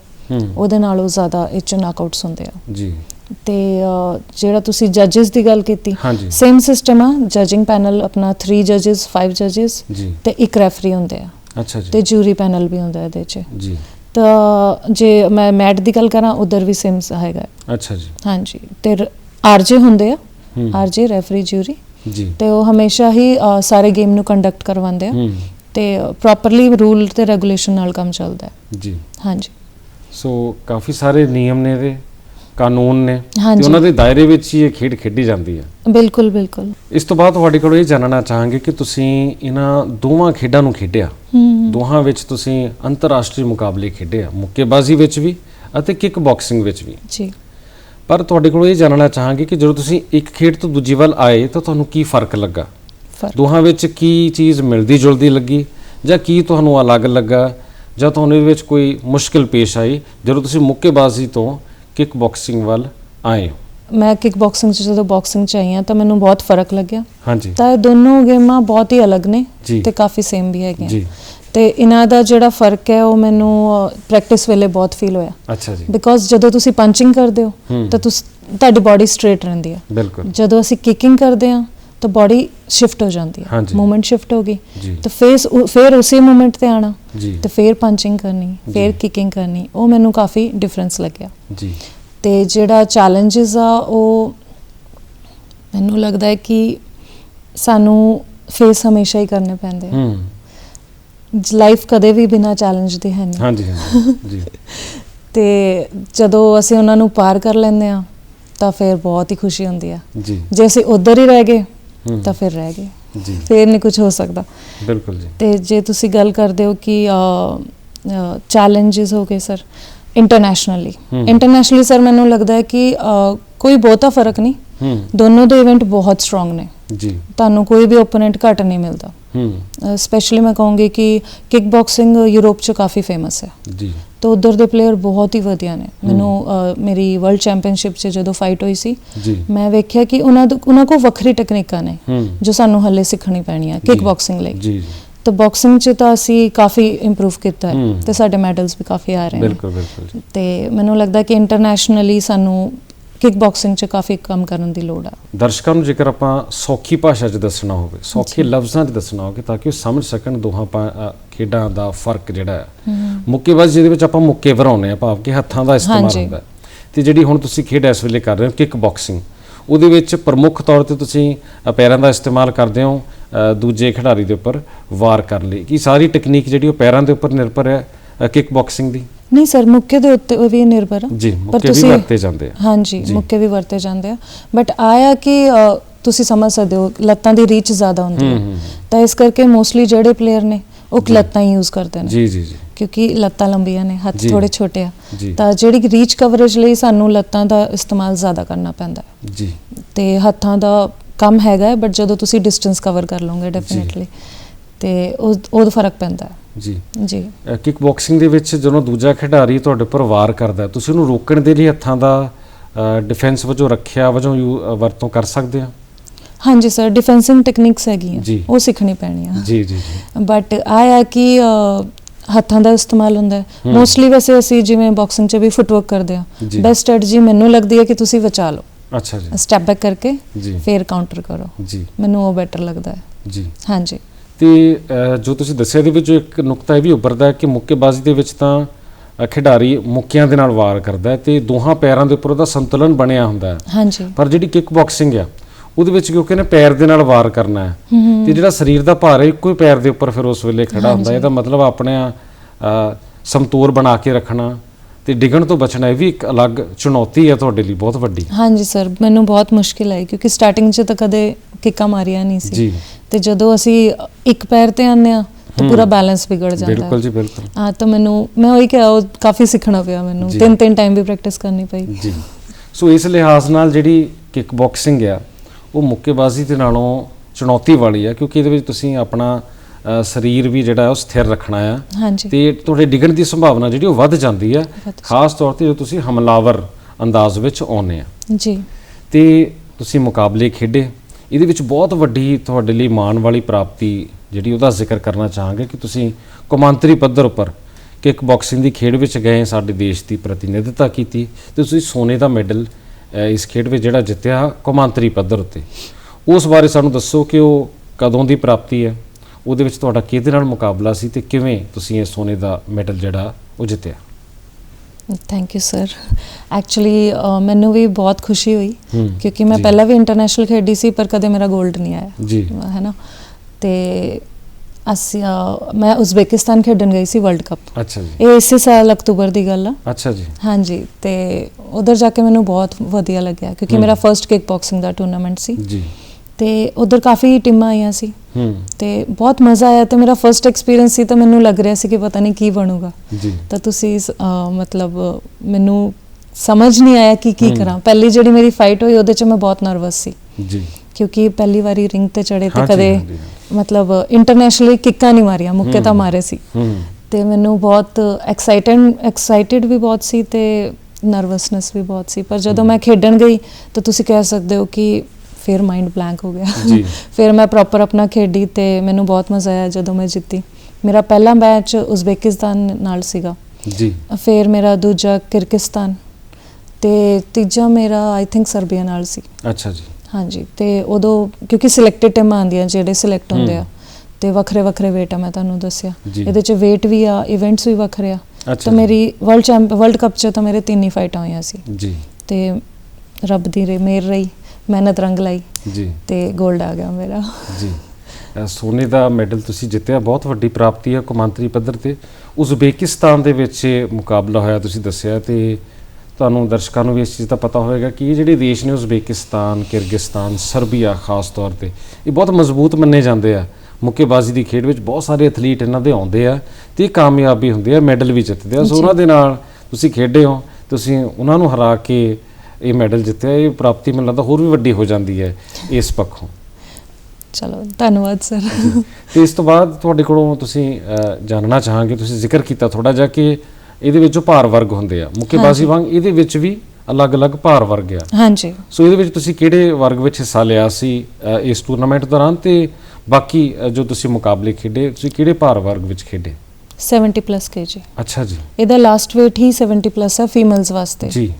ਉਹਦੇ ਨਾਲੋਂ ਜ਼ਿਆਦਾ ਇਹ 'ਚ ਨੌਕਆਊਟਸ ਹੁੰਦੇ ਆ। ਜੀ। ਤੇ ਜਿਹੜਾ ਤੁਸੀਂ ਜੱਜਸ ਦੀ ਗੱਲ ਕੀਤੀ ਸੇਮ ਸਿਸਟਮ ਆ ਜੱਜਿੰਗ ਪੈਨਲ ਆਪਣਾ 3 ਜੱਜਸ 5 ਜੱਜਸ ਤੇ ਇੱਕ ਰੈਫਰੀ ਹੁੰਦੇ ਆ। ਅੱਛਾ ਜੀ। ਤੇ ਜੂਰੀ ਪੈਨਲ ਵੀ ਹੁੰਦਾ ਇਹਦੇ 'ਚ। ਜੀ। ਤਾਂ ਜੇ ਮੈਂ ਮੈਟ ਦੀ ਗੱਲ ਕਰਾਂ ਉਧਰ ਵੀ ਸੇਮ ਹੈਗਾ। ਅੱਛਾ ਜੀ। ਹਾਂਜੀ। ਤੇ ਆਰਜੇ ਹੁੰਦੇ ਆ। ਆਰਜੇ ਰੈਫਰੀ ਜੂਰੀ ਜੀ। ਤੇ ਉਹ ਹਮੇਸ਼ਾ ਹੀ ਸਾਰੇ ਗੇਮ ਨੂੰ ਕੰਡਕਟ ਕਰਵਾਉਂਦੇ ਆ। ਹੂੰ। ਤੇ ਪ੍ਰੋਪਰਲੀ ਰੂਲ ਤੇ ਰੈਗੂਲੇਸ਼ਨ ਨਾਲ ਕੰਮ ਚੱਲਦਾ ਹੈ। ਜੀ। ਹਾਂਜੀ। ਸੋ ਕਾਫੀ ਸਾਰੇ ਨਿਯਮ ਨੇ ਇਹਦੇ ਕਾਨੂੰਨ ਨੇ। ਤੇ ਹਾਂਜੀ। ਉਹਨਾਂ ਦੇ ਦਾਇਰੇ ਵਿੱਚ ਹੀ ਇਹ ਖੇਡ ਖੇਡੀ ਜਾਂਦੀ ਹੈ। ਬਿਲਕੁਲ ਬਿਲਕੁਲ। ਇਸ ਤੋਂ ਬਾਅਦ ਤੁਹਾਡੇ ਕੋਲੋਂ ਇਹ ਜਾਣਨਾ ਚਾਹਾਂਗੇ ਕਿ ਤੁਸੀਂ ਇਹਨਾਂ ਦੋਵਾਂ ਖੇਡਾਂ ਨੂੰ ਖੇਡਿਆ। ਦੋਹਾਂ ਵਿੱਚ ਤੁਸੀਂ ਅੰਤਰਰਾਸ਼ਟਰੀ ਮੁਕਾਬਲੇ ਖੇਡੇ ਆ। ਮੁੱਕੇਬਾਜ਼ੀ ਵਿੱਚ ਵੀ ਅਤੇ ਕਿਕ ਬਾਕਸਿੰਗ ਵਿੱਚ ਵੀ। ਜੀ। ਪਰ ਤੁਹਾਡੇ ਕੋਲੋਂ ਇਹ ਜਾਣਨਾ ਚਾਹਾਂਗੇ ਕਿ ਜਦੋਂ ਤੁਸੀਂ ਇੱਕ ਖੇਡ ਤੋਂ ਦੂਜੀ ਵੱਲ ਆਏ ਤਾਂ ਤੁਹਾਨੂੰ ਕੀ ਫ਼ਰਕ ਲੱਗਾ? ਦੋਹਾਂ ਵਿੱਚ ਕੀ ਚੀਜ਼ ਮਿਲਦੀ ਜੁਲਦੀ ਲੱਗੀ? ਜਾਂ ਕੀ ਤੁਹਾਨੂੰ ਅਲੱਗ ਲੱਗਾ? ਜਾਂ ਤੁਹਾਨੂੰ ਇਹਦੇ ਵਿੱਚ ਕੋਈ ਮੁਸ਼ਕਲ ਪੇਸ਼ ਆਈ ਜਦੋਂ ਤੁਸੀਂ ਮੁੱਕੇਬਾਜ਼ੀ ਤੋਂ ਕਿਕ ਬਾਕਸਿੰਗ ਵੱਲ ਆਏ ਹੋ? ਮੈਂ ਕਿਕ ਬਾਕਸਿੰਗ ਚ ਜਦੋਂ ਬਾਕਸਿੰਗ ਚ ਆਈ ਤਾਂ ਮੈਨੂੰ ਬਹੁਤ ਫ਼ਰਕ ਲੱਗਿਆ। ਹਾਂਜੀ। ਤਾਂ ਇਹ ਦੋਨੋਂ ਗੇਮਾਂ ਬਹੁਤ ਹੀ ਅਲੱਗ ਨੇ। ਤੇ ਕਾਫੀ ਸੇਮ ਵੀ ਹੈਗੀਆਂ। ਜੀ। ਤੇ ਇਹਨਾਂ ਦਾ ਜਿਹੜਾ ਫ਼ਰਕ ਹੈ ਉਹ ਮੈਨੂੰ ਪ੍ਰੈਕਟਿਸ ਵੇਲੇ ਬਹੁਤ ਫੀਲ ਹੋਇਆ। ਅੱਛਾ ਜੀ। ਬਿਕੋਜ਼ ਜਦੋਂ ਤੁਸੀਂ ਪੰਚਿੰਗ ਕਰਦੇ ਹੋ। ਤਾਂ ਤੁਸੀਂ ਤੁਹਾਡੀ ਬਾਡੀ ਸਟ੍ਰੇਟ ਰਹਿੰਦੀ ਹੈ। ਬਿਲਕੁਲ। ਜਦੋਂ ਅਸੀਂ ਕਿਕਿੰਗ ਕਰਦੇ ਹਾਂ ਤਾਂ ਬਾਡੀ ਸ਼ਿਫਟ ਹੋ ਜਾਂਦੀ ਹੈ। ਮੂਵਮੈਂਟ ਸ਼ਿਫਟ ਹੋ ਗਈ। ਤਾਂ ਫੇਸ ਫਿਰ ਉਸੇ ਮੂਵਮੈਂਟ ਤੇ ਆਣਾ ਤੇ ਫਿਰ ਪੰਚਿੰਗ ਕਰਨੀ ਫਿਰ। ਕਿਕਿੰਗ ਕਰਨੀ ਉਹ ਮੈਨੂੰ ਕਾਫੀ ਡਿਫਰੈਂਸ ਲੱਗਿਆ। ਜੀ। ਤੇ ਜਿਹੜਾ ਚੈਲੰਜਸ ਆ ਉਹ ਮੈਨੂੰ ਲੱਗਦਾ ਹੈ ਕਿ ਸਾਨੂੰ ਫੇਸ ਹਮੇਸ਼ਾ ਹੀ ਕਰਨੇ ਪੈਂਦੇ ਆ। ਹੂੰ। ਲਾਈਫ ਕਦੇ ਵੀ ਬਿਨਾ ਚੈਲੰਜ ਦੇ ਹੈ ਨਹੀਂ। ਹਾਂਜੀ ਹਾਂਜੀ ਜੀ। ਤੇ ਜਦੋਂ ਅਸੀਂ ਉਹਨਾਂ ਨੂੰ ਪਾਰ ਕਰ ਲੈਂਦੇ ਆ ਤਾਂ ਫਿਰ ਬਹੁਤ ਹੀ ਖੁਸ਼ੀ ਹੁੰਦੀ ਆ। ਜੀ। ਜੇ ਅਸੀਂ ਉਧਰ ਹੀ ਰਹਿ ਗਏ। ਤਾਂ ਫਿਰ ਰਹਿ ਗਏ। ਜੀ। ਫਿਰ ਨਹੀਂ ਕੁਝ ਹੋ ਸਕਦਾ। ਬਿਲਕੁਲ ਜੀ। ਤੇ ਜੇ ਤੁਸੀਂ ਗੱਲ ਕਰਦੇ ਹੋ ਕਿ ਚੈਲੰਜਸ ਹੋ ਗਏ ਸਰ ਇੰਟਰਨੈਸ਼ਨਲੀ। ਇੰਟਰਨੈਸ਼ਨਲੀ ਸਰ ਮੈਨੂੰ ਲੱਗਦਾ ਹੈ ਕਿ ਕੋਈ ਬਹੁਤਾ ਫ਼ਰਕ ਨਹੀਂ। ਹੂੰ। ਦੋਨੋਂ ਦੇ ਇਵੈਂਟ ਬਹੁਤ ਸਟਰੋਂਗ ਨੇ। ਜੀ। ਤੁਹਾਨੂੰ ਕੋਈ ਵੀ ਓਪੋਨੈਂਟ ਘੱਟ ਨਹੀਂ ਮਿਲਦਾ। ਹੂੰ। ਸਪੈਸ਼ਲੀ ਮੈਂ ਕਹੂੰਗੀ ਕਿ ਕਿਕ ਬਾਕਸਿੰਗ ਯੂਰਪ 'ਚ ਕਾਫੀ ਫੇਮਸ ਹੈ। ਜੀ। ਤਾਂ ਉਧਰ ਦੇ ਪਲੇਅਰ ਬਹੁਤ ਹੀ ਵਧੀਆ ਨੇ। ਮੈਨੂੰ ਮੇਰੀ ਵਰਲਡ ਚੈਂਪੀਅਨਸ਼ਿਪ 'ਚ ਜਦੋਂ ਫਾਈਟ ਹੋਈ ਸੀ ਮੈਂ ਵੇਖਿਆ ਕਿ ਉਹਨਾਂ ਉਹਨਾਂ ਕੋਲ ਵੱਖਰੀ ਟੈਕਨੀਕਾਂ ਨੇ ਹੂੰ। ਜੋ ਸਾਨੂੰ ਹੱਲੇ ਸਿੱਖਣੀ ਪੈਣੀਆਂ ਕਿਕ ਜੀ। ਬਾਕਸਿੰਗ ਲਈ। ਜੀ। ਤਾਂ ਬਾਕਸਿੰਗ 'ਚ ਤਾਂ ਅਸੀਂ ਕਾਫੀ ਇੰਪਰੂਵ ਕੀਤਾ ਹੈ। ਤੇ ਸਾਡੇ ਮੈਡਲਸ ਵੀ ਕਾਫੀ ਆ ਰਹੇ ਨੇ। ਬਿਲਕੁਲ ਬਿਲਕੁਲ ਤੇ ਮੈਨੂੰ ਲੱਗਦਾ ਕਿ ਇੰਟਰਨੈਸ਼ਨਲੀ ਸਾਨੂੰ ਕਿਕ ਬਾਕਸਿੰਗ 'ਚ ਕਾਫੀ ਕੰਮ ਕਰਨ ਦੀ ਲੋੜ ਆ। ਦਰਸ਼ਕਾਂ ਨੂੰ ਜੇਕਰ ਆਪਾਂ ਸੌਖੀ ਭਾਸ਼ਾ 'ਚ ਦੱਸਣਾ ਹੋਵੇ ਸੌਖੇ ਲਫ਼ਜ਼ਾਂ 'ਚ ਦੱਸਣਾ ਹੋਵੇ ਤਾਂ ਕਿ ਉਹ ਸਮਝ ਸਕਣ ਦੋਹਾਂ ਪਾ- ਖੇਡਾਂ ਦਾ ਫ਼ਰਕ ਜਿਹੜਾ ਹੈ। ਮੁੱਕੇਬਾਜ਼ੀ ਜਿਹਦੇ ਵਿੱਚ ਆਪਾਂ ਮੁੱਕੇ ਵਰਾਉਂਦੇ ਆ ਭਾਵ ਕਿ ਹੱਥਾਂ ਦਾ ਇਸਤੇਮਾਲ। ਹੁੰਦਾ ਤੇ ਜਿਹੜੀ ਹੁਣ ਤੁਸੀਂ ਖੇਡ ਇਸ ਵੇਲੇ ਕਰ ਰਹੇ ਹੋ ਕਿਕ ਬਾਕਸਿੰਗ ਉਹਦੇ ਵਿੱਚ ਪ੍ਰਮੁੱਖ ਤੌਰ ਤੇ ਤੁਸੀਂ ਪੈਰਾਂ ਦਾ ਇਸਤੇਮਾਲ ਕਰਦੇ ਹੋ ਦੂਜੇ ਖਿਡਾਰੀ ਦੇ ਉੱਪਰ ਵਾਰ ਕਰਨ ਲਈ। ਕੀ ਸਾਰੀ ਟੈਕਨੀਕ ਜਿਹੜੀ ਉਹ ਪੈਰਾਂ ਦੇ ਉੱਪਰ ਨਿਰਭਰ ਹੈ ਕਿਕ ਬਾਕਸਿੰਗ ਦੀ? ਨਹੀਂ ਸਰ ਮੁੱਕੇ ਦੇ ਉੱਤੇ ਉਹ ਵੀ ਨਿਰਭਰ ਆ। ਜੀ ਪਰ ਮੁੱਕੇ ਵੀ ਤੁਸੀਂ- ਵਰਤੇ ਜਾਂਦੇ ਆ। ਹਾਂਜੀ ਜੀ। ਮੁੱਕੇ ਵੀ ਵਰਤੇ ਜਾਂਦੇ ਆ। ਬਟ ਆਇਆ ਕਿ ਅ, ਤੁਸੀਂ ਸਮਝ ਸਕਦੇ ਹੋ ਲੱਤਾਂ ਦੀ ਰੀਚ ਜ਼ਿਆਦਾ ਹੁੰਦੀ ਹੂੰ। ਹੈ ਹੂੰ ਤਾਂ ਇਸ ਕਰਕੇ ਮੋਸਟਲੀ ਜਿਹੜੇ ਪਲੇਅਰ ਨੇ ਉਹ ਜੀ। ਲੱਤਾਂ ਹੀ ਯੂਜ਼ ਕਰਦੇ ਨੇ। ਜੀ ਜੀ ਜੀ। ਕਿਉਂਕਿ ਲੱਤਾਂ ਲੰਬੀਆਂ ਨੇ ਹੱਥ ਜੀ। ਥੋੜੇ ਛੋਟੇ ਆ। ਜੀ। ਤਾਂ ਜਿਹੜੀ ਰੀਚ ਕਵਰੇਜ ਲਈ ਸਾਨੂੰ ਲੱਤਾਂ ਦਾ ਇਸਤੇਮਾਲ ਜ਼ਿਆਦਾ ਕਰਨਾ ਪੈਂਦਾ ਹੈ। ਜੀ। ਤੇ ਹੱਥਾਂ ਦਾ ਕੰਮ ਹੈਗਾ ਬਟ ਜਦੋਂ ਤੁਸੀਂ ਡਿਸਟੈਂਸ ਕਵਰ ਕਰ ਲਓਗੇ ਡੈਫੀਨਿਟਲੀ ਤੇ ਉਹ ਉਹਦਾ ਫ਼ਰਕ ਪੈਂਦਾ ਹੈ। ਜੀ। ਜੀ। ਕਿਕ ਬਾਕਸਿੰਗ ਦੇ ਵਿੱਚ ਜਦੋਂ ਦੂਜਾ ਖਿਡਾਰੀ ਤੁਹਾਡੇ ਉੱਪਰ ਵਾਰ ਕਰਦਾ ਤੁਸੀਂ ਉਹਨੂੰ ਰੋਕਣ ਦੇ ਲਈ ਹੱਥਾਂ ਦਾ ਡਿਫੈਂਸ ਵਜੋਂ ਰੱਖਿਆ ਵਜੋਂ ਵਰਤੋਂ ਕਰ ਸਕਦੇ ਆ? ਹਾਂਜੀ ਸਰ ਡਿਫੈਂਸਿੰਗ ਟੈਕਨੀਕਸ ਹੈਗੀਆਂ। ਉਹ ਸਿੱਖਣੀ ਪੈਣੀ ਆ। ਜੀ ਜੀ ਬਟ ਆਇਆ ਕਿ ਹੱਥਾਂ ਦਾ ਇਸਤੇਮਾਲ ਹੁੰਦਾ ਹੈ। ਮੋਸਟਲੀ ਵੈਸੇ ਅਸੀਂ ਜਿਵੇਂ ਬਾਕਸਿੰਗ 'ਚ ਵੀ ਫੁੱਟਵਰਕ ਕਰਦੇ ਆ। ਬੈਸਟ ਸਟ੍ਰੈਟਜੀ ਮੈਨੂੰ ਲੱਗਦੀ ਹੈ ਕਿ ਤੁਸੀਂ ਬਚਾ ਲਓ। ਅੱਛਾ ਜੀ। ਸਟੈਪ ਬੈਕ ਕਰਕੇ ਜੀ। ਫੇਰ ਕਾਊਂਟਰ ਕਰੋ। ਜੀ। ਮੈਨੂੰ ਉਹ ਬੈਟਰ ਲੱਗਦਾ ਹੈ। ਜੀ। ਹਾਂਜੀ। ਤੇ ਜੋ ਤੁਸੀਂ ਦੱਸਿਆ ਦੇ ਵਿੱਚ ਇੱਕ ਨੁਕਤਾ ਇਹ ਵੀ ਉੱਭਰਦਾ ਹੈ ਕਿ ਮੁੱਕੇਬਾਜ਼ੀ ਦੇ ਵਿੱਚ ਤਾਂ ਖਿਡਾਰੀ ਮੁੱਕਿਆਂ ਦੇ ਨਾਲ ਵਾਰ ਕਰਦਾ ਹੈ ਤੇ ਦੋਹਾਂ ਪੈਰਾਂ ਦੇ ਉੱਪਰ ਉਹਦਾ ਸੰਤੁਲਨ ਬਣਿਆ ਹੁੰਦਾ ਹੈ। ਹਾਂਜੀ। ਪਰ ਜਿਹੜੀ ਕਿਕ ਬਾਕਸਿੰਗ ਆ ਉਹਦੇ ਵਿੱਚ ਕਿਉਂਕਿ ਨੇ ਪੈਰ ਦੇ ਨਾਲ ਵਾਰ ਕਰਨਾ ਹੈ ਤੇ ਜਿਹੜਾ ਸਰੀਰ ਦਾ ਭਾਰ ਹੈ ਇੱਕੋ ਹੀ ਪੈਰ ਦੇ ਉੱਪਰ ਫਿਰ ਉਸ ਵੇਲੇ ਖੜਾ ਹੁੰਦਾ। ਇਹਦਾ ਮਤਲਬ ਆਪਣੇ ਅ, ਸਮਤੋਲ ਬਣਾ ਕੇ ਰੱਖਣਾ ਤੇ ਡਿੱਗਣ ਤੋਂ ਬਚਣਾ ਇਹ ਵੀ ਇੱਕ ਅਲੱਗ ਚੁਣੌਤੀ ਹੈ ਤੁਹਾਡੇ ਲਈ ਬਹੁਤ ਵੱਡੀ। ਹਾਂਜੀ ਸਰ ਮੈਨੂੰ ਬਹੁਤ ਮੁਸ਼ਕਿਲ ਆਈ ਕਿਉਂਕਿ ਸਟਾਰਟਿੰਗ 'ਚ ਤਾਂ ਕਦੇ ਕਿੱਕਾਂ ਮਾਰੀਆਂ ਨਹੀਂ ਸੀ। ਜੀ। ਤੇ ਜਦੋਂ ਅਸੀਂ ਇੱਕ ਪੈਰ ਤੇ ਆਉਂਦੇ ਆ ਤਾਂ। ਪੂਰਾ ਬੈਲੈਂਸ ਵਿਗੜ ਜਾਂਦਾ। ਹੈ ਬਿਲਕੁਲ ਜੀ ਬਿਲਕੁਲ। ਹਾਂ ਤਾਂ ਮੈਨੂੰ ਮੈਂ ਉਹੀ ਕਿਹਾ ਉਹ ਕਾਫੀ ਸਿੱਖਣਾ ਪਿਆ ਮੈਨੂੰ। ਜੀ। ਤਿੰਨ ਤਿੰਨ ਟਾਈਮ ਵੀ ਪ੍ਰੈਕਟਿਸ ਕਰਨੀ ਪਈ। ਜੀ। ਸੋ ਇਸ ਲਿਹਾਜ਼ ਨਾਲ ਜਿਹੜੀ ਕਿਕ ਬਾਕਸਿੰਗ ਆ ਉਹ ਮੁੱਕੇਬਾਜ਼ੀ ਦੇ ਨਾਲੋਂ ਚੁਣੌਤੀ ਵਾਲੀ ਆ ਕਿਉਂਕਿ ਇਹਦੇ ਵਿੱਚ ਤੁਸੀਂ ਆਪਣਾ ਸਰੀਰ ਵੀ ਜਿਹੜਾ ਹੈ ਉਹ ਸਥਿਰ ਰੱਖਣਾ ਆ। ਹਾਂਜੀ। ਤੇ ਤੁਹਾਡੇ ਡਿੱਗਣ ਦੀ ਸੰਭਾਵਨਾ ਜਿਹੜੀ ਉਹ ਵੱਧ ਜਾਂਦੀ ਆ। ਵੱਧ ਖਾਸ ਤੌਰ ਤੇ ਜਦੋਂ ਤੁਸੀਂ ਹਮਲਾਵਰ ਅੰਦਾਜ਼ ਵਿੱਚ ਆਉਂਦੇ ਆ। ਜੀ। ਤੇ ਤੁਸੀਂ ਮੁਕਾਬਲੇ ਖੇਡੇ। ਇਹਦੇ ਵਿੱਚ ਬਹੁਤ ਵੱਡੀ ਤੁਹਾਡੇ ਲਈ ਮਾਣ ਵਾਲੀ ਪ੍ਰਾਪਤੀ ਜਿਹੜੀ ਉਹਦਾ ਜ਼ਿਕਰ ਕਰਨਾ ਚਾਹਾਂਗੇ ਕਿ ਤੁਸੀਂ ਕੌਮਾਂਤਰੀ ਪੱਧਰ ਉੱਪਰ ਕਿਕ ਬਾਕਸਿੰਗ ਦੀ ਖੇਡ ਵਿੱਚ ਗਏ ਸਾਡੇ ਦੇਸ਼ ਦੀ ਪ੍ਰਤੀਨਿਧਤਾ ਕੀਤੀ ਤੇ ਤੁਸੀਂ ਸੋਨੇ ਦਾ ਮੈਡਲ ਇਸ ਖੇਡ ਵਿੱਚ ਜਿਹੜਾ ਜਿੱਤਿਆ ਕੌਮਾਂਤਰੀ ਪੱਧਰ ਉੱਤੇ। ਉਸ ਬਾਰੇ ਸਾਨੂੰ ਦੱਸੋ ਕਿ ਉਹ ਕਦੋਂ ਦੀ ਪ੍ਰਾਪਤੀ ਹੈ? ਉਹਦੇ ਵਿੱਚ ਤੁਹਾਡਾ ਕਿਹਦੇ ਨਾਲ ਮੁਕਾਬਲਾ ਸੀ ਤੇ ਕਿਵੇਂ ਤੁਸੀਂ ਇਹ ਸੋਨੇ ਦਾ ਮੈਡਲ ਜਿਹੜਾ ਉਹ ਜਿੱਤਿਆ? ਥੈਂਕ ਯੂ ਸਰ ਐਕਚੁਅਲੀ ਮੈਨੂੰ ਵੀ ਬਹੁਤ ਖੁਸ਼ੀ ਹੋਈ ਕਿਉਂਕਿ ਮੈਂ। ਪਹਿਲਾਂ ਵੀ ਇੰਟਰਨੈਸ਼ਨਲ ਖੇਡੀ ਸੀ ਪਰ ਕਦੇ ਮੇਰਾ 골ਡ ਨਹੀਂ ਆਇਆ ਜੀ। ਹੈ ਨਾ ਤੇ ਅਸੀਂ ਮੈਂ ਉਜ਼ਬੇਕਿਸਤਾਨ ਖੇਡਣ ਗਈ ਸੀ ਵਰਲਡ ਕੱਪ ਅੱਛਾ ਜੀ। ਇਹ ਇਸੇ ਸਾਲ ਅਕਤੂਬਰ ਦੀ ਗੱਲ ਆ। ਅੱਛਾ ਜੀ। ਹਾਂਜੀ ਤੇ ਉਧਰ ਜਾ ਕੇ ਮੈਨੂੰ ਬਹੁਤ ਵਧੀਆ ਲੱਗਿਆ ਕਿਉਂਕਿ। ਮੇਰਾ ਫਰਸਟ ਕਿਕ ਬਾਕਸਿੰਗ ਦਾ ਟੂਰਨਾਮੈਂਟ ਸੀ। ਜੀ। ਤੇ ਉਧਰ ਕਾਫੀ ਟੀਮਾਂ ਆਈਆਂ ਸੀ। ਹੂੰ। ਤੇ ਬਹੁਤ ਮਜ਼ਾ ਆਇਆ ਤੇ ਮੇਰਾ ਫਰਸਟ ਐਕਸਪੀਰੀਅੰਸ ਸੀ ਤਾਂ ਮੈਨੂੰ ਲੱਗ ਰਿਹਾ ਸੀ ਕਿ ਪਤਾ ਨਹੀਂ ਕੀ ਬਣੂਗਾ। ਜੀ। ਤਾਂ ਤੁਸੀਂ ਅਹ, ਮਤਲਬ ਮੈਨੂੰ ਸਮਝ ਨਹੀਂ ਆਇਆ ਕਿ ਕੀ। ਕਰਾਂ। ਪਹਿਲੀ ਜਿਹੜੀ ਮੇਰੀ ਫਾਈਟ ਹੋਈ ਉਹਦੇ 'ਚ ਮੈਂ ਬਹੁਤ ਨਰਵਸ ਸੀ। ਜੀ। ਕਿਉਂਕਿ ਪਹਿਲੀ ਵਾਰੀ ਰਿੰਗ ਤੇ ਚੜੇ ਤੇ ਹਾਂਜੀ, ਕਦੇ ਹਾਂਜੀ, ਮਤਲਬ ਇੰਟਰਨੈਸ਼ਨਲੀ ਕਿੱਕਾਂ ਨਹੀਂ ਮਾਰੀਆਂ ਮੁੱਕੇ ਤਾਂ। ਮਾਰੇ ਸੀ। ਹੂੰ। ਤੇ ਮੈਨੂੰ ਬਹੁਤ ਐਕਸਾਈਟਡ ਐਕਸਾਈਟਡ ਵੀ ਬਹੁਤ ਸੀ ਤੇ ਨਰਵਸਨੈਸ ਵੀ ਬਹੁਤ ਸੀ। ਪਰ ਜਦੋਂ। ਮੈਂ ਖੇਡਣ ਗਈ ਤਾਂ ਤੁਸੀਂ ਕਹਿ ਸਕਦੇ ਹੋ ਕਿ ਫਿਰ ਮਾਈਂਡ ਬਲੈਂਕ ਹੋ ਗਿਆ। ਜੀ। ਫਿਰ ਮੈਂ ਪ੍ਰੋਪਰ ਆਪਣਾ ਖੇਡੀ ਤੇ ਮੈਨੂੰ ਬਹੁਤ ਮਜ਼ਾ ਆਇਆ ਜਦੋਂ ਮੈਂ ਜਿੱਤੀ। ਮੇਰਾ ਪਹਿਲਾ ਮੈਚ ਉਜ਼ਬੇਕਿਸਤਾਨ ਨਾਲ ਸੀਗਾ। ਜੀ। ਫਿਰ ਮੇਰਾ ਦੂਜਾ ਕਿਰਗਿਸਤਾਨ ਤੇ ਤੀਜਾ ਮੇਰਾ ਆਈ ਥਿੰਕ ਸਰਬੀਆ ਨਾਲ ਸੀ। ਅੱਛਾ ਜੀ। ਹਾਂਜੀ ਤੇ ਉਦੋਂ ਕਿਉਂਕਿ ਸਿਲੈਕਟਡ ਟੀਮਾਂ ਆਉਂਦੀਆਂ ਜਿਹੜੇ ਸਿਲੈਕਟ ਹੁੰਦੇ। ਆ। ਤੇ ਵੱਖਰੇ ਵੱਖਰੇ weight ਆ ਮੈਂ ਤੁਹਾਨੂੰ ਦੱਸਿਆ। ਇਹਦੇ ਚ weight ਵੀ ਆ ਇਵੈਂਟਸ ਵੀ ਵੱਖਰੇ ਆ। ਤਾਂ। ਮੇਰੀ ਵਰਲਡ ਚੈਂਪ ਵਰਲਡ ਕੱਪ ਚ ਤਾਂ ਮੇਰੇ ਤਿੰਨ ਹੀ ਫਾਈਟਾਂ ਹੋਈਆਂ ਸੀ। ਜੀ। ਤੇ ਰੱਬ ਦੀ ਰੇ ਮੇਰ ਰਹੀ। ਮਿਹਨਤ ਰੰਗ ਲਾਈ ਜੀ। ਤੇ 골ਡ ਆ ਗਿਆ ਮੇਰਾ। ਜੀ। ਸੋਨੇ ਦਾ ਮੈਡਲ ਤੁਸੀਂ ਜਿੱਤਿਆ ਬਹੁਤ ਵੱਡੀ ਪ੍ਰਾਪਤੀ ਹੈ ਕੌਮਾਂਤਰੀ ਪੱਧਰ ਤੇ। ਉਜ਼ਬੇਕਿਸਤਾਨ ਦੇ ਵਿੱਚ ਮੁਕਾਬਲਾ ਹੋਇਆ ਤੁਸੀਂ ਦੱਸਿਆ ਤੇ ਤੁਹਾਨੂੰ ਦਰਸ਼ਕਾਂ ਨੂੰ ਵੀ ਇਸ ਚੀਜ਼ ਦਾ ਪਤਾ ਹੋਵੇਗਾ ਕਿ ਇਹ ਜਿਹੜੇ ਦੇਸ਼ ਨੇ ਉਜ਼ਬੇਕਿਸਤਾਨ ਕਿਰਗਿਸਤਾਨ ਸਰਬੀਆ ਖਾਸ ਤੌਰ ਤੇ ਇਹ ਬਹੁਤ ਮਜ਼ਬੂਤ ਮੰਨੇ ਜਾਂਦੇ ਆ। ਮੁੱਕੇਬਾਜ਼ੀ ਦੀ ਖੇਡ ਵਿੱਚ ਬਹੁਤ ਸਾਰੇ ਐਥਲੀਟ ਇਹਨਾਂ ਦੇ ਆਉਂਦੇ ਆ ਤੇ ਕਾਮਯਾਬੀ ਹੁੰਦੀ ਆ ਮੈਡਲ ਵੀ ਜਿੱਤਦੇ ਆ। ਸੋ। ਉਹਨਾਂ ਦੇ ਨਾਲ ਤੁਸੀਂ ਖੇਡੇ ਹੋ ਤੁਸੀਂ ਉਹਨਾਂ ਨੂੰ ਹਰਾ ਕੇ ਇਹ ਮੈਡਲ ਜਿੱਤਿਆ ਇਹ ਪ੍ਰਾਪਤੀ ਮੈਨੂੰ ਲੱਗਦਾ ਹੋਰ ਵੀ ਵੱਡੀ ਹੋ ਜਾਂਦੀ ਹੈ ਇਸ ਪੱਖੋਂ। ਚਲੋ ਧੰਨਵਾਦ ਸਰ। ਤੇ ਇਸ ਤੋਂ ਬਾਅਦ ਤੁਹਾਡੇ ਕੋਲੋਂ ਤੁਸੀਂ ਜਾਣਨਾ ਚਾਹਾਂਗੇ ਤੁਸੀਂ ਜ਼ਿਕਰ ਕੀਤਾ ਥੋੜਾ ਜਿਹਾ ਕਿ ਇਹਦੇ ਵਿੱਚ ਭਾਰ ਵਰਗ ਹੁੰਦੇ ਆ ਮੁੱਕੇਬਾਜ਼ੀ। ਵਾਂਗ ਇਹਦੇ ਵਿੱਚ ਵੀ ਅਲੱਗ-ਅਲੱਗ ਭਾਰ ਵਰਗ ਆ। ਹਾਂਜੀ। ਸੋ ਇਹਦੇ ਵਿੱਚ ਤੁਸੀਂ ਕਿਹੜੇ ਵਰਗ ਵਿੱਚ ਹਿੱਸਾ ਲਿਆ ਸੀ ਇਸ ਟੂਰਨਾਮੈਂਟ ਦੌਰਾਨ ਤੇ ਬਾਕੀ ਜੋ ਤੁਸੀਂ ਮੁਕਾਬਲੇ ਖੇਡੇ ਤੁਸੀਂ ਕਿਹੜੇ ਭਾਰ ਵਰਗ ਵਿੱਚ ਖੇਡੇ? 70 ਪਲੱਸ ਕੇਜੀ ਅੱਛਾ ਜੀ। ਇਹਦਾ ਲਾਸਟ weight ਹੀ 70 ਪਲੱਸ ਹੈ ਫੀਮੇਲਸ ਵਾਸਤੇ। ਜੀ।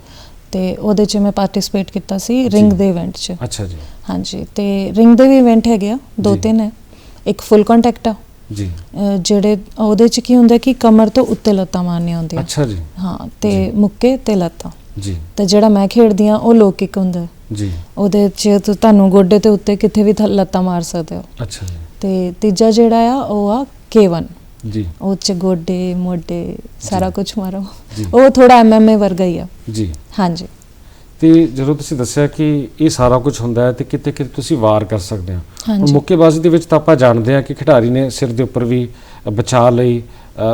ਤੇ ਉਹਦੇ 'ਚ ਮੈਂ ਪਾਰਟਿਸਿਪੇਟ ਕੀਤਾ ਸੀ ਰਿੰਗ। ਦੇ ਇਵੈਂਟ 'ਚ। ਅੱਛਾ ਜੀ। ਹਾਂਜੀ ਤੇ ਰਿੰਗ ਦੇ ਵੀ ਇਵੈਂਟ ਹੈਗੇ ਆ ਦੋ। ਤਿੰਨ ਹੈ। ਇੱਕ ਫੁੱਲ ਕੰਟੈਕਟ ਆ। ਜੀ। ਜਿਹੜੇ ਉਹਦੇ 'ਚ ਕੀ ਹੁੰਦਾ ਕਿ ਕਮਰ ਤੋਂ ਉੱਤੇ ਲੱਤਾਂ ਮਾਰਨੀਆਂ ਹੁੰਦੀਆਂ। ਅੱਛਾ ਜੀ। ਹਾਂ ਤੇ। ਮੁੱਕੇ ਤੇ ਲੱਤਾਂ। ਜੀ। ਤੇ ਜਿਹੜਾ ਮੈਂ ਖੇਡਦੀ ਆ ਉਹ ਲੋ ਕਿਕ ਹੁੰਦਾ। ਜੀ। ਉਹਦੇ 'ਚ ਤੁਹਾਨੂੰ ਗੋਡੇ ਤੇ ਉੱਤੇ ਕਿੱਥੇ ਵੀ ਲੱਤਾਂ ਮਾਰ ਸਕਦੇ ਹੋ। ਅੱਛਾ ਜੀ। ਤੇ ਤੀਜਾ ਜਿਹੜਾ ਆ ਉਹ ਆ K1 ਜੀ। ਉਹ ਚ ਗੋਡੇ ਮੋਢੇ ਸਾਰਾ। ਕੁਝ ਮਾਰੋ। ਉਹ ਥੋੜਾ ਐਮਐਮਏ ਵਰਗਾ ਹੀ ਆ। ਜੀ। ਹਾਂਜੀ। ਤੇ ਜਦੋਂ ਤੁਸੀਂ ਦੱਸਿਆ ਕਿ ਇਹ ਸਾਰਾ ਕੁਝ ਹੁੰਦਾ ਹੈ ਤੇ ਕਿਤੇ ਕਿਤੇ ਤੁਸੀਂ ਵਾਰ ਕਰ ਸਕਦੇ ਹੋ। ਹੁਣ ਮੁੱਕੇਬਾਜ਼ੀ ਦੇ ਵਿੱਚ ਤਾਂ ਆਪਾਂ ਜਾਣਦੇ ਹਾਂ ਕਿ ਖਿਡਾਰੀ ਨੇ ਸਿਰ ਦੇ ਉੱਪਰ ਵੀ ਬਚਾਅ ਲਈ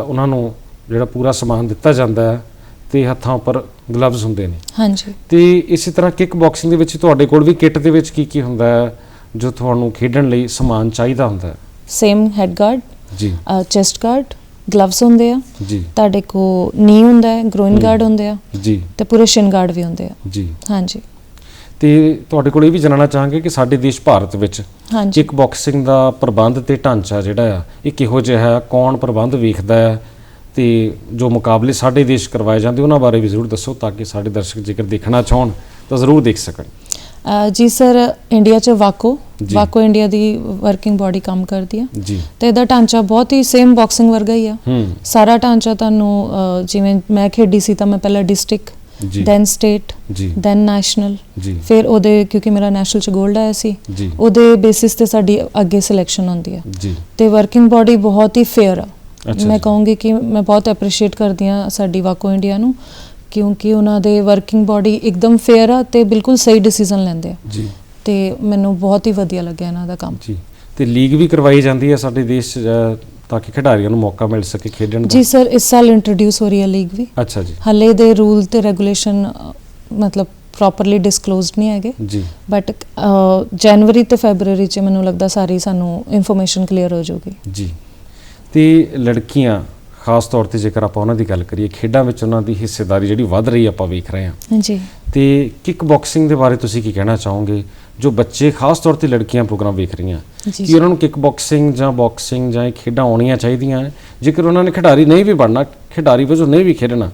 ਉਹਨਾਂ ਨੂੰ ਜਿਹੜਾ ਪੂਰਾ ਸਮਾਨ ਦਿੱਤਾ ਜਾਂਦਾ ਹੈ ਤੇ ਹੱਥਾਂ ਉੱਪਰ ਗਲਵਜ਼ ਹੁੰਦੇ ਨੇ। ਹਾਂਜੀ। ਤੇ ਇਸੇ ਤਰ੍ਹਾਂ ਕਿਕ ਬਾਕਸਿੰਗ ਦੇ ਵਿੱਚ ਤੁਹਾਡੇ ਕੋਲ ਵੀ ਕਿੱਟ ਦੇ ਵਿੱਚ ਕੀ ਕੀ ਹੁੰਦਾ ਹੈ ਜੋ ਤੁਹਾਨੂੰ ਖੇਡਣ ਲਈ ਸਮਾਨ ਚਾਹੀਦਾ ਹੁੰਦਾ ਹੈ? ਸੇਮ ਹੈਡ ਗਾਰਡ ਜੀ। ਚੈਸਟ ਗਾਰਡ ਗਲਵਸ ਹੁੰਦੇ ਆ। ਜੀ। ਤੁਹਾਡੇ ਕੋ ਨੀ ਹੁੰਦਾ ਹੈ ਗਰੋਇਨ। ਗਾਰਡ ਹੁੰਦੇ ਆ ਜੀ। ਤੇ ਪੂਰੇ ਸ਼ਿਨ ਗਾਰਡ ਵੀ ਹੁੰਦੇ ਆ। ਜੀ। ਹਾਂਜੀ। ਤੇ ਤੁਹਾਡੇ ਕੋਲ ਇਹ ਵੀ ਜਾਣਨਾ ਚਾਹਾਂਗੇ ਕਿ ਸਾਡੇ ਦੇਸ਼ ਭਾਰਤ ਵਿੱਚ ਹਾਂਜੀ। ਕਿਕ ਬਾਕਸਿੰਗ ਦਾ ਪ੍ਰਬੰਧ ਤੇ ਢਾਂਚਾ ਜਿਹੜਾ ਆ ਇਹ ਕਿਹੋ ਜਿਹਾ ਹੈ ਕੌਣ ਪ੍ਰਬੰਧ ਵੇਖਦਾ ਹੈ ਤੇ ਜੋ ਮੁਕਾਬਲੇ ਸਾਡੇ ਦੇਸ਼ ਕਰਵਾਏ ਜਾਂਦੇ ਉਹਨਾਂ ਬਾਰੇ ਵੀ ਜ਼ਰੂਰ ਦੱਸੋ ਤਾਂ ਕਿ ਸਾਡੇ ਦਰਸ਼ਕ ਜੇਕਰ ਦੇਖਣਾ ਚਾਹਣ ਤਾਂ ਜ਼ਰੂਰ ਦੇਖ ਸਕਣ। ਜੀ ਸਰ ਇੰਡੀਆ ਚ ਵਾਕੋ। ਵਾਕੋ ਇੰਡੀਆ ਦੀ ਵਰਕਿੰਗ ਬਾਡੀ ਕੰਮ ਕਰਦੀ ਆ। ਜੀ। ਤੇ ਇਹਦਾ ਢਾਂਚਾ ਬਹੁਤ ਹੀ ਸੇਮ ਬਾਕਸਿੰਗ ਵਰਗਾ ਹੀ ਆ। ਸਾਰਾ ਢਾਂਚਾ ਤੁਹਾਨੂੰ ਜਿਵੇਂ ਮੈਂ ਖੇਡੀ ਸੀ ਤਾਂ ਮੈਂ ਪਹਿਲਾਂ ਡਿਸਟ੍ਰਿਕਟ ਜੀ। ਦੈਨ ਸਟੇਟ ਜੀ। ਦੈਨ ਨੈਸ਼ਨਲ ਜੀ। ਫਿਰ ਉਹਦੇ ਕਿਉਂਕਿ ਮੇਰਾ ਨੈਸ਼ਨਲ ਚ 골ਡ ਆਇਆ ਸੀ ਉਹਦੇ ਬੇਸਿਸ ਤੇ ਸਾਡੀ ਅੱਗੇ ਸਿਲੈਕਸ਼ਨ ਹੁੰਦੀ ਆ। ਜੀ। ਤੇ ਵਰਕਿੰਗ ਬਾਡੀ ਬਹੁਤ ਹੀ ਫੇਅਰ ਆ। ਮੈਂ। ਕਹੂੰਗੀ ਕਿ ਮੈਂ ਬਹੁਤ ਐਪਰੀਸ਼ੀਏਟ ਕਰਦੀ ਆ ਸਾਡੀ ਵਾਕੋ ਇੰਡੀਆ ਨੂੰ ਕਿਉਂਕਿ ਉਹਨਾਂ ਦੇ ਵਰਕਿੰਗ ਬਾਡੀ ਇੱਕਦਮ ਫੇਅਰ ਆ ਤੇ ਬਿਲਕੁਲ ਸਹੀ ਡਿਸੀਜਨ ਲੈਂਦੇ ਆ। ਜੀ। ਤੇ ਮੈਨੂੰ ਬਹੁਤ ਹੀ ਵਧੀਆ ਲੱਗਿਆ ਇਹਨਾਂ ਦਾ ਕੰਮ। ਜੀ ਤੇ ਲੀਗ ਵੀ ਕਰਵਾਈ ਜਾਂਦੀ ਹੈ ਸਾਡੇ ਦੇਸ਼ 'ਚ, ਤਾਂ ਕਿ ਖਿਡਾਰੀਆਂ ਨੂੰ ਮੌਕਾ ਮਿਲ ਸਕੇ ਖੇਡਣ ਦਾ? ਜੀ ਸਰ ਇਸ ਸਾਲ ਇੰਟਰੋਡਿਊਸ ਹੋ ਰਹੀ ਹੈ ਲੀਗ ਵੀ। ਅੱਛਾ ਜੀ। ਹਲੇ ਦੇ ਰੂਲ ਤੇ ਰੈਗੂਲੇਸ਼ਨ ਮਤਲਬ ਪ੍ਰੋਪਰਲੀ ਡਿਸਕਲੋਜ਼ਡ ਨਹੀਂ ਹੈਗੇ। ਜੀ। ਬਟ ਜਨਵਰੀ ਤੇ ਫੈਬਰੂਅਰੀ ਚ ਮੈਨੂੰ ਲੱਗਦਾ ਸਾਰੀ ਸਾਨੂੰ ਇਨਫੋਰਮੇਸ਼ਨ ਕਲੀਅਰ ਹੋ ਜਾਊਗੀ। ਜੀ। ਤੇ ਲੜਕੀਆਂ ਖਾਸ ਤੌਰ ਤੇ ਜੇਕਰ ਆਪਾਂ ਉਹਨਾਂ ਦੀ ਗੱਲ ਕਰੀਏ ਖੇਡਾਂ ਵਿੱਚ ਉਹਨਾਂ ਦੀ ਹਿੱਸੇਦਾਰੀ ਜਿਹੜੀ ਵੱਧ ਰਹੀ ਆਪਾਂ ਵੇਖ ਰਹੇ ਹਾਂ। ਜੀ। ਤੇ ਕਿਕ ਬਾਕਸਿੰਗ ਦੇ ਬਾਰੇ ਤੁਸੀਂ ਕੀ ਕਹਿਣਾ ਚਾਹੋਗੇ? ਜੋ ਬੱਚੇ ਖਾਸ ਤੌਰ ਤੇ ਲੜਕੀਆਂ ਪ੍ਰੋਗਰਾਮ ਵੇਖ ਰਹੀਆਂ ਕੀ ਉਹਨਾਂ ਨੂੰ ਕਿਕ ਬਾਕਸਿੰਗ ਜਾਂ ਬਾਕਸਿੰਗ ਜਾਂ ਇਹ ਖੇਡਾਂ ਆਉਣੀਆਂ ਚਾਹੀਦੀਆਂ? ਜੇਕਰ ਉਹਨਾਂ ਨੇ ਖਿਡਾਰੀ ਨਹੀਂ ਵੀ ਬਣਨਾ ਖਿਡਾਰੀ ਵਜੋਂ ਨਹੀਂ ਵੀ ਖੇਡਣਾ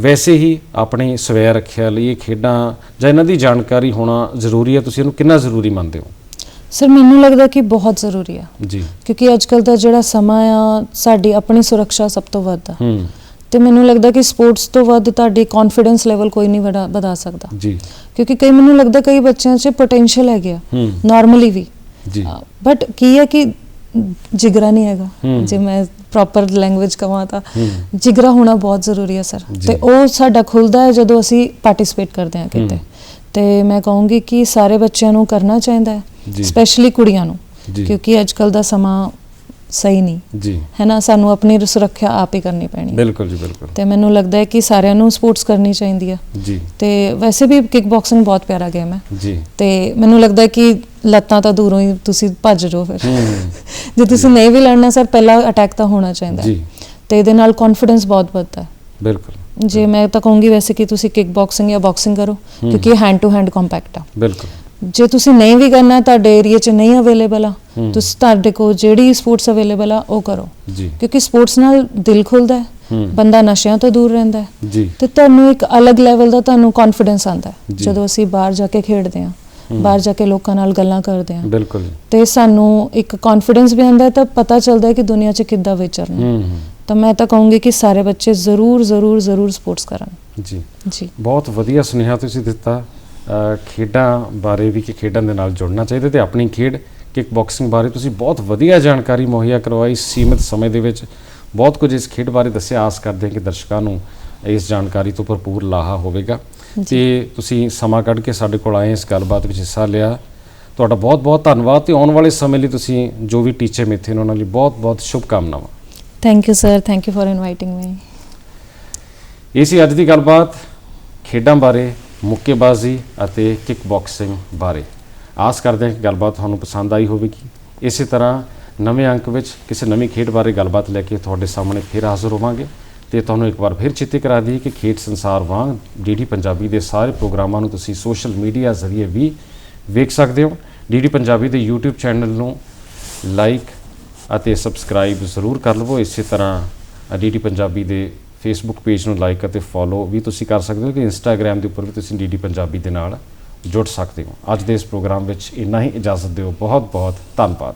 ਵੈਸੇ ਹੀ ਆਪਣੀ ਸਵੈ ਰੱਖਿਆ ਲਈ ਇਹ ਖੇਡਾਂ ਜਾਂ ਇਹਨਾਂ ਦੀ ਜਾਣਕਾਰੀ ਹੋਣਾ ਜ਼ਰੂਰੀ ਹੈ। ਤੁਸੀਂ ਇਹਨੂੰ ਕਿੰਨਾ ਜ਼ਰੂਰੀ ਮੰਨਦੇ ਹੋ? ਸਰ ਮੈਨੂੰ ਲੱਗਦਾ ਕਿ ਬਹੁਤ ਜ਼ਰੂਰੀ ਆ। ਜੀ। ਕਿਉਂਕਿ ਅੱਜ ਕੱਲ ਦਾ ਜਿਹੜਾ ਸਮਾਂ ਆ ਸਾਡੀ ਆਪਣੀ ਸੁਰੱਖਿਆ ਸਭ ਤੋਂ ਵੱਧ ਆ। ਹੂੰ। ਤੇ ਮੈਨੂੰ ਲੱਗਦਾ ਕਿ ਸਪੋਰਟਸ ਤੋਂ ਵੱਧ ਤੁਹਾਡੀ ਕੌਨਫੀਡੈਂਸ ਲੈਵਲ ਕੋਈ ਨਹੀਂ ਵਧਾ ਸਕਦਾ। ਜੀ। ਕਿਉਂਕਿ ਕਈ ਮੈਨੂੰ ਲੱਗਦਾ ਕਈ ਬੱਚਿਆਂ 'ਚ ਪੋਟੈਂਸ਼ੀਅਲ ਹੂੰ। ਨਾਰਮਲੀ ਵੀ। ਜੀ। ਬਟ ਕੀ ਹੈ ਕਿ ਜਿਗਰਾ ਨਹੀਂ ਹੈਗਾ। ਜੇ ਮੈਂ ਪ੍ਰੋਪਰ ਲੈਂਗੁਏਜ ਕਹਾਂ ਤਾਂ ਜਿਗਰਾ ਹੋਣਾ ਬਹੁਤ ਜ਼ਰੂਰੀ ਹੈ ਸਰ। ਤੇ ਉਹ ਸਾਡਾ ਖੁੱਲਦਾ ਹੈ ਜਦੋਂ ਅਸੀਂ ਪਾਰਟਿਸਿਪੇਟ ਕਰਦੇ ਹਾਂ ਕਿਤੇ। ਤੇ ਮੈਂ ਕਹੂੰਗੀ ਕਿ ਸਾਰੇ ਬੱਚਿਆਂ ਨੂੰ ਕਰਨਾ ਚਾਹੀਦਾ ਹੈ ਸਪੈਸ਼ਲੀ ਕੁੜੀਆਂ ਨੂੰ ਕਿਉਂਕਿ ਅੱਜ ਕੱਲ ਦਾ ਸਮਾਂ ਸਹੀ ਨਹੀਂ। ਜੀ। ਹੈ ਨਾ? ਸਾਨੂੰ ਆਪਣੀ ਸੁਰੱਖਿਆ ਆਪ ਹੀ ਕਰਨੀ ਪੈਣੀ। ਹੈ ਬਿਲਕੁਲ ਜੀ ਬਿਲਕੁਲ। ਤੇ ਮੈਨੂੰ ਲੱਗਦਾ ਹੈ ਕਿ ਸਾਰਿਆਂ ਨੂੰ ਸਪੋਰਟਸ ਕਰਨੀ ਚਾਹੀਦੀ ਆ। ਜੀ। ਤੇ ਵੈਸੇ ਵੀ ਕਿਕ ਬਾਕਸਿੰਗ ਬਹੁਤ ਪਿਆਰਾ ਗੇਮ ਹੈ। ਜੀ। ਤੇ ਮੈਨੂੰ ਲੱਗਦਾ ਹੈ ਕਿ ਲੱਤਾਂ ਤਾਂ ਦੂਰੋਂ ਹੀ ਤੁਸੀਂ ਭੱਜ ਜਾਓ ਫਿਰ। ਹੂੰ। ਜੇ ਤੁਸੀਂ ਨਹੀਂ ਵੀ ਲੜਨਾ ਸਰ ਪਹਿਲਾ ਅਟੈਕ ਤਾਂ ਹੋਣਾ ਚਾਹੀਦਾ ਹੈ। ਜੀ। ਤੇ ਇਹਦੇ ਨਾਲ ਕੌਨਫੀਡੈਂਸ ਬਹੁਤ ਵੱਧਦਾ ਹੈ। ਬਿਲਕੁਲ। ਜੇ ਮੈਂ ਤਾਂ ਕਹੂੰਗੀ ਵੈਸੇ ਕਿ ਤੁਸੀਂ ਕਿਕ ਬਾਕਸਿੰਗ ਜਾਂ ਬਾਕਸਿੰਗ ਕਰੋ। ਕਿਉਂਕਿ ਹੈਂਡ ਟੂ ਹੈਂਡ ਕੰਪੈਕਟ ਆ। ਬਿਲਕੁਲ। ਜੇ ਤੁਸੀਂ ਨਹੀਂ ਵੀ ਕਰਨਾ ਤੁਹਾਡੇ ਏਰੀਆ 'ਚ ਨਹੀਂ ਅਵੇਲੇਬਲ ਆ। ਤੁਸੀਂ ਤੁਹਾਡੇ ਕੋਲ ਜਿਹੜੀ ਸਪੋਰਟਸ ਅਵੇਲੇਬਲ ਆ ਉਹ ਕਰੋ। ਜੀ। ਕਿਉਂਕਿ ਸਪੋਰਟਸ ਨਾਲ ਦਿਲ ਖੁੱਲਦਾ ਹੈ। ਬੰਦਾ ਨਸ਼ਿਆਂ ਤੋਂ ਦੂਰ ਰਹਿੰਦਾ ਹੈ। ਜੀ। ਤੇ ਤੁਹਾਨੂੰ ਇੱਕ ਅਲੱਗ ਲੈਵਲ ਦਾ ਤੁਹਾਨੂੰ ਕੌਨਫੀਡੈਂਸ ਆਉਂਦਾ। ਜਦੋਂ ਅਸੀਂ ਬਾਹਰ ਜਾ ਕੇ ਖੇਡਦੇ ਹੂੰ। ਬਾਹਰ ਜਾ ਕੇ ਲੋਕਾਂ ਨਾਲ ਗੱਲਾਂ ਕਰਦੇ ਹਾਂ ਬਿਲਕੁਲ ਤੇ ਸਾਨੂੰ ਇੱਕ ਕੌਨਫੀਡੈਂਸ ਵੀ ਆਉਂਦਾ ਹੈ ਤਾਂ ਪਤਾ ਚੱਲਦਾ ਹੈ ਕਿ ਦੁਨੀਆ 'ਚ ਕਿੱਦਾਂ ਵਿਚਰਨਾ ਹੂੰ ਹੂੰ। ਤਾਂ ਮੈਂ ਤਾਂ ਕਹੂੰਗੀ ਕਿ ਸਾਰੇ ਬੱਚੇ ਜ਼ਰੂਰ ਜ਼ਰੂਰ ਜ਼ਰੂਰ ਸਪੋਰਟਸ ਕਰਨ। ਜੀ। ਜੀ। ਬਹੁਤ ਵਧੀਆ ਸੁਨੇਹਾ ਤੁਸੀਂ ਦਿੱਤਾ। ਖੇਡਾਂ ਬਾਰੇ ਵੀ ਕਿ ਖੇਡਾਂ ਦੇ ਨਾਲ ਜੁੜਨਾ ਚਾਹੀਦਾ ਤੇ ਆਪਣੀ ਖੇਡ ਕਿਕ ਬਾਕਸਿੰਗ ਬਾਰੇ ਤੁਸੀਂ ਬਹੁਤ ਵਧੀਆ ਜਾਣਕਾਰੀ ਮੁਹੱਈਆ ਕਰਵਾਈ। ਸੀਮਿਤ ਸਮੇਂ ਦੇ ਵਿੱਚ ਬਹੁਤ ਕੁਝ ਇਸ ਖੇਡ ਬਾਰੇ ਦੱਸਿਆ। ਆਸ ਕਰਦੇ ਹਾਂ ਕਿ ਦਰਸ਼ਕਾਂ ਨੂੰ ਇਸ ਜਾਣਕਾਰੀ ਤੋਂ ਭਰਪੂਰ ਲਾਹਾ ਹੋਵੇਗਾ। ਤੇ ਤੁਸੀਂ ਸਮਾਂ ਕੱਢ ਕੇ ਸਾਡੇ ਕੋਲ ਆਏ ਇਸ ਗੱਲਬਾਤ ਵਿੱਚ ਹਿੱਸਾ ਲਿਆ। ਤੁਹਾਡਾ ਬਹੁਤ ਬਹੁਤ ਧੰਨਵਾਦ ਤੇ ਆਉਣ ਵਾਲੇ ਸਮੇਂ ਲਈ ਤੁਸੀਂ ਜੋ ਵੀ ਟੀਚੇ ਮਿੱਥੇ ਨੇ ਉਹਨਾਂ ਲਈ ਬਹੁਤ ਬਹੁਤ ਸ਼ੁਭ ਕਾਮਨਾਵਾਂ thank you sir thank you for inviting me ਇਹ ਸੀ ਅੱਜ ਦੀ ਗੱਲਬਾਤ ਖੇਡਾਂ ਬਾਰੇ, ਮੁੱਕੇਬਾਜ਼ੀ ਅਤੇ ਕਿਕਬਾਕਸਿੰਗ ਬਾਰੇ। ਆਸ ਕਰਦੇ ਹਾਂ ਕਿ ਗੱਲਬਾਤ ਤੁਹਾਨੂੰ ਪਸੰਦ ਆਈ ਹੋਵੇਗੀ। ਇਸੇ ਤਰ੍ਹਾਂ ਨਵੇਂ ਅੰਕ ਵਿੱਚ ਕਿਸੇ ਨਵੀਂ ਖੇਡ ਬਾਰੇ ਗੱਲਬਾਤ ਲੈ ਕੇ ਤੁਹਾਡੇ ਸਾਹਮਣੇ ਫਿਰ ਹਾਜ਼ਰ ਹੋਵਾਂਗੇ। ਤੇ ਤੁਹਾਨੂੰ ਇੱਕ ਵਾਰ ਫਿਰ ਚੇਤੇ ਕਰਾ ਦਈਏ ਕਿ ਖੇਡ ਸੰਸਾਰ ਵਾਂਗ ਡੀਡੀ ਪੰਜਾਬੀ ਦੇ ਸਾਰੇ ਪ੍ਰੋਗਰਾਮਾਂ ਨੂੰ ਤੁਸੀਂ ਸੋਸ਼ਲ ਮੀਡੀਆ ਜ਼ਰੀਏ ਵੀ ਵੇਖ ਸਕਦੇ ਹੋ। ਡੀਡੀ ਪੰਜਾਬੀ ਦੇ YouTube ਚੈਨਲ ਨੂੰ ਲਾਈਕ ਅਤੇ ਸਬਸਕ੍ਰਾਈਬ ਜ਼ਰੂਰ ਕਰ ਲਵੋ। ਇਸੇ ਤਰ੍ਹਾਂ ਡੀਡੀ ਪੰਜਾਬੀ ਦੇ ਫੇਸਬੁੱਕ ਪੇਜ ਨੂੰ ਲਾਈਕ ਅਤੇ ਫੋਲੋ ਵੀ ਤੁਸੀਂ ਕਰ ਸਕਦੇ ਹੋ ਤੇ ਇੰਸਟਾਗ੍ਰam ਦੇ ਉੱਪਰ ਵੀ ਤੁਸੀਂ ਡੀਡੀ ਪੰਜਾਬੀ ਦੇ ਨਾਲ ਜੁੜ ਸਕਦੇ ਹੋ। ਅੱਜ ਦੇ ਇਸ ਪ੍ਰੋਗਰਾਮ ਵਿੱਚ ਇੰਨਾ ਹੀ। ਇਜਾਜ਼ਤ ਦਿਓ। ਬਹੁਤ ਬਹੁਤ ਧੰਨਵਾਦ।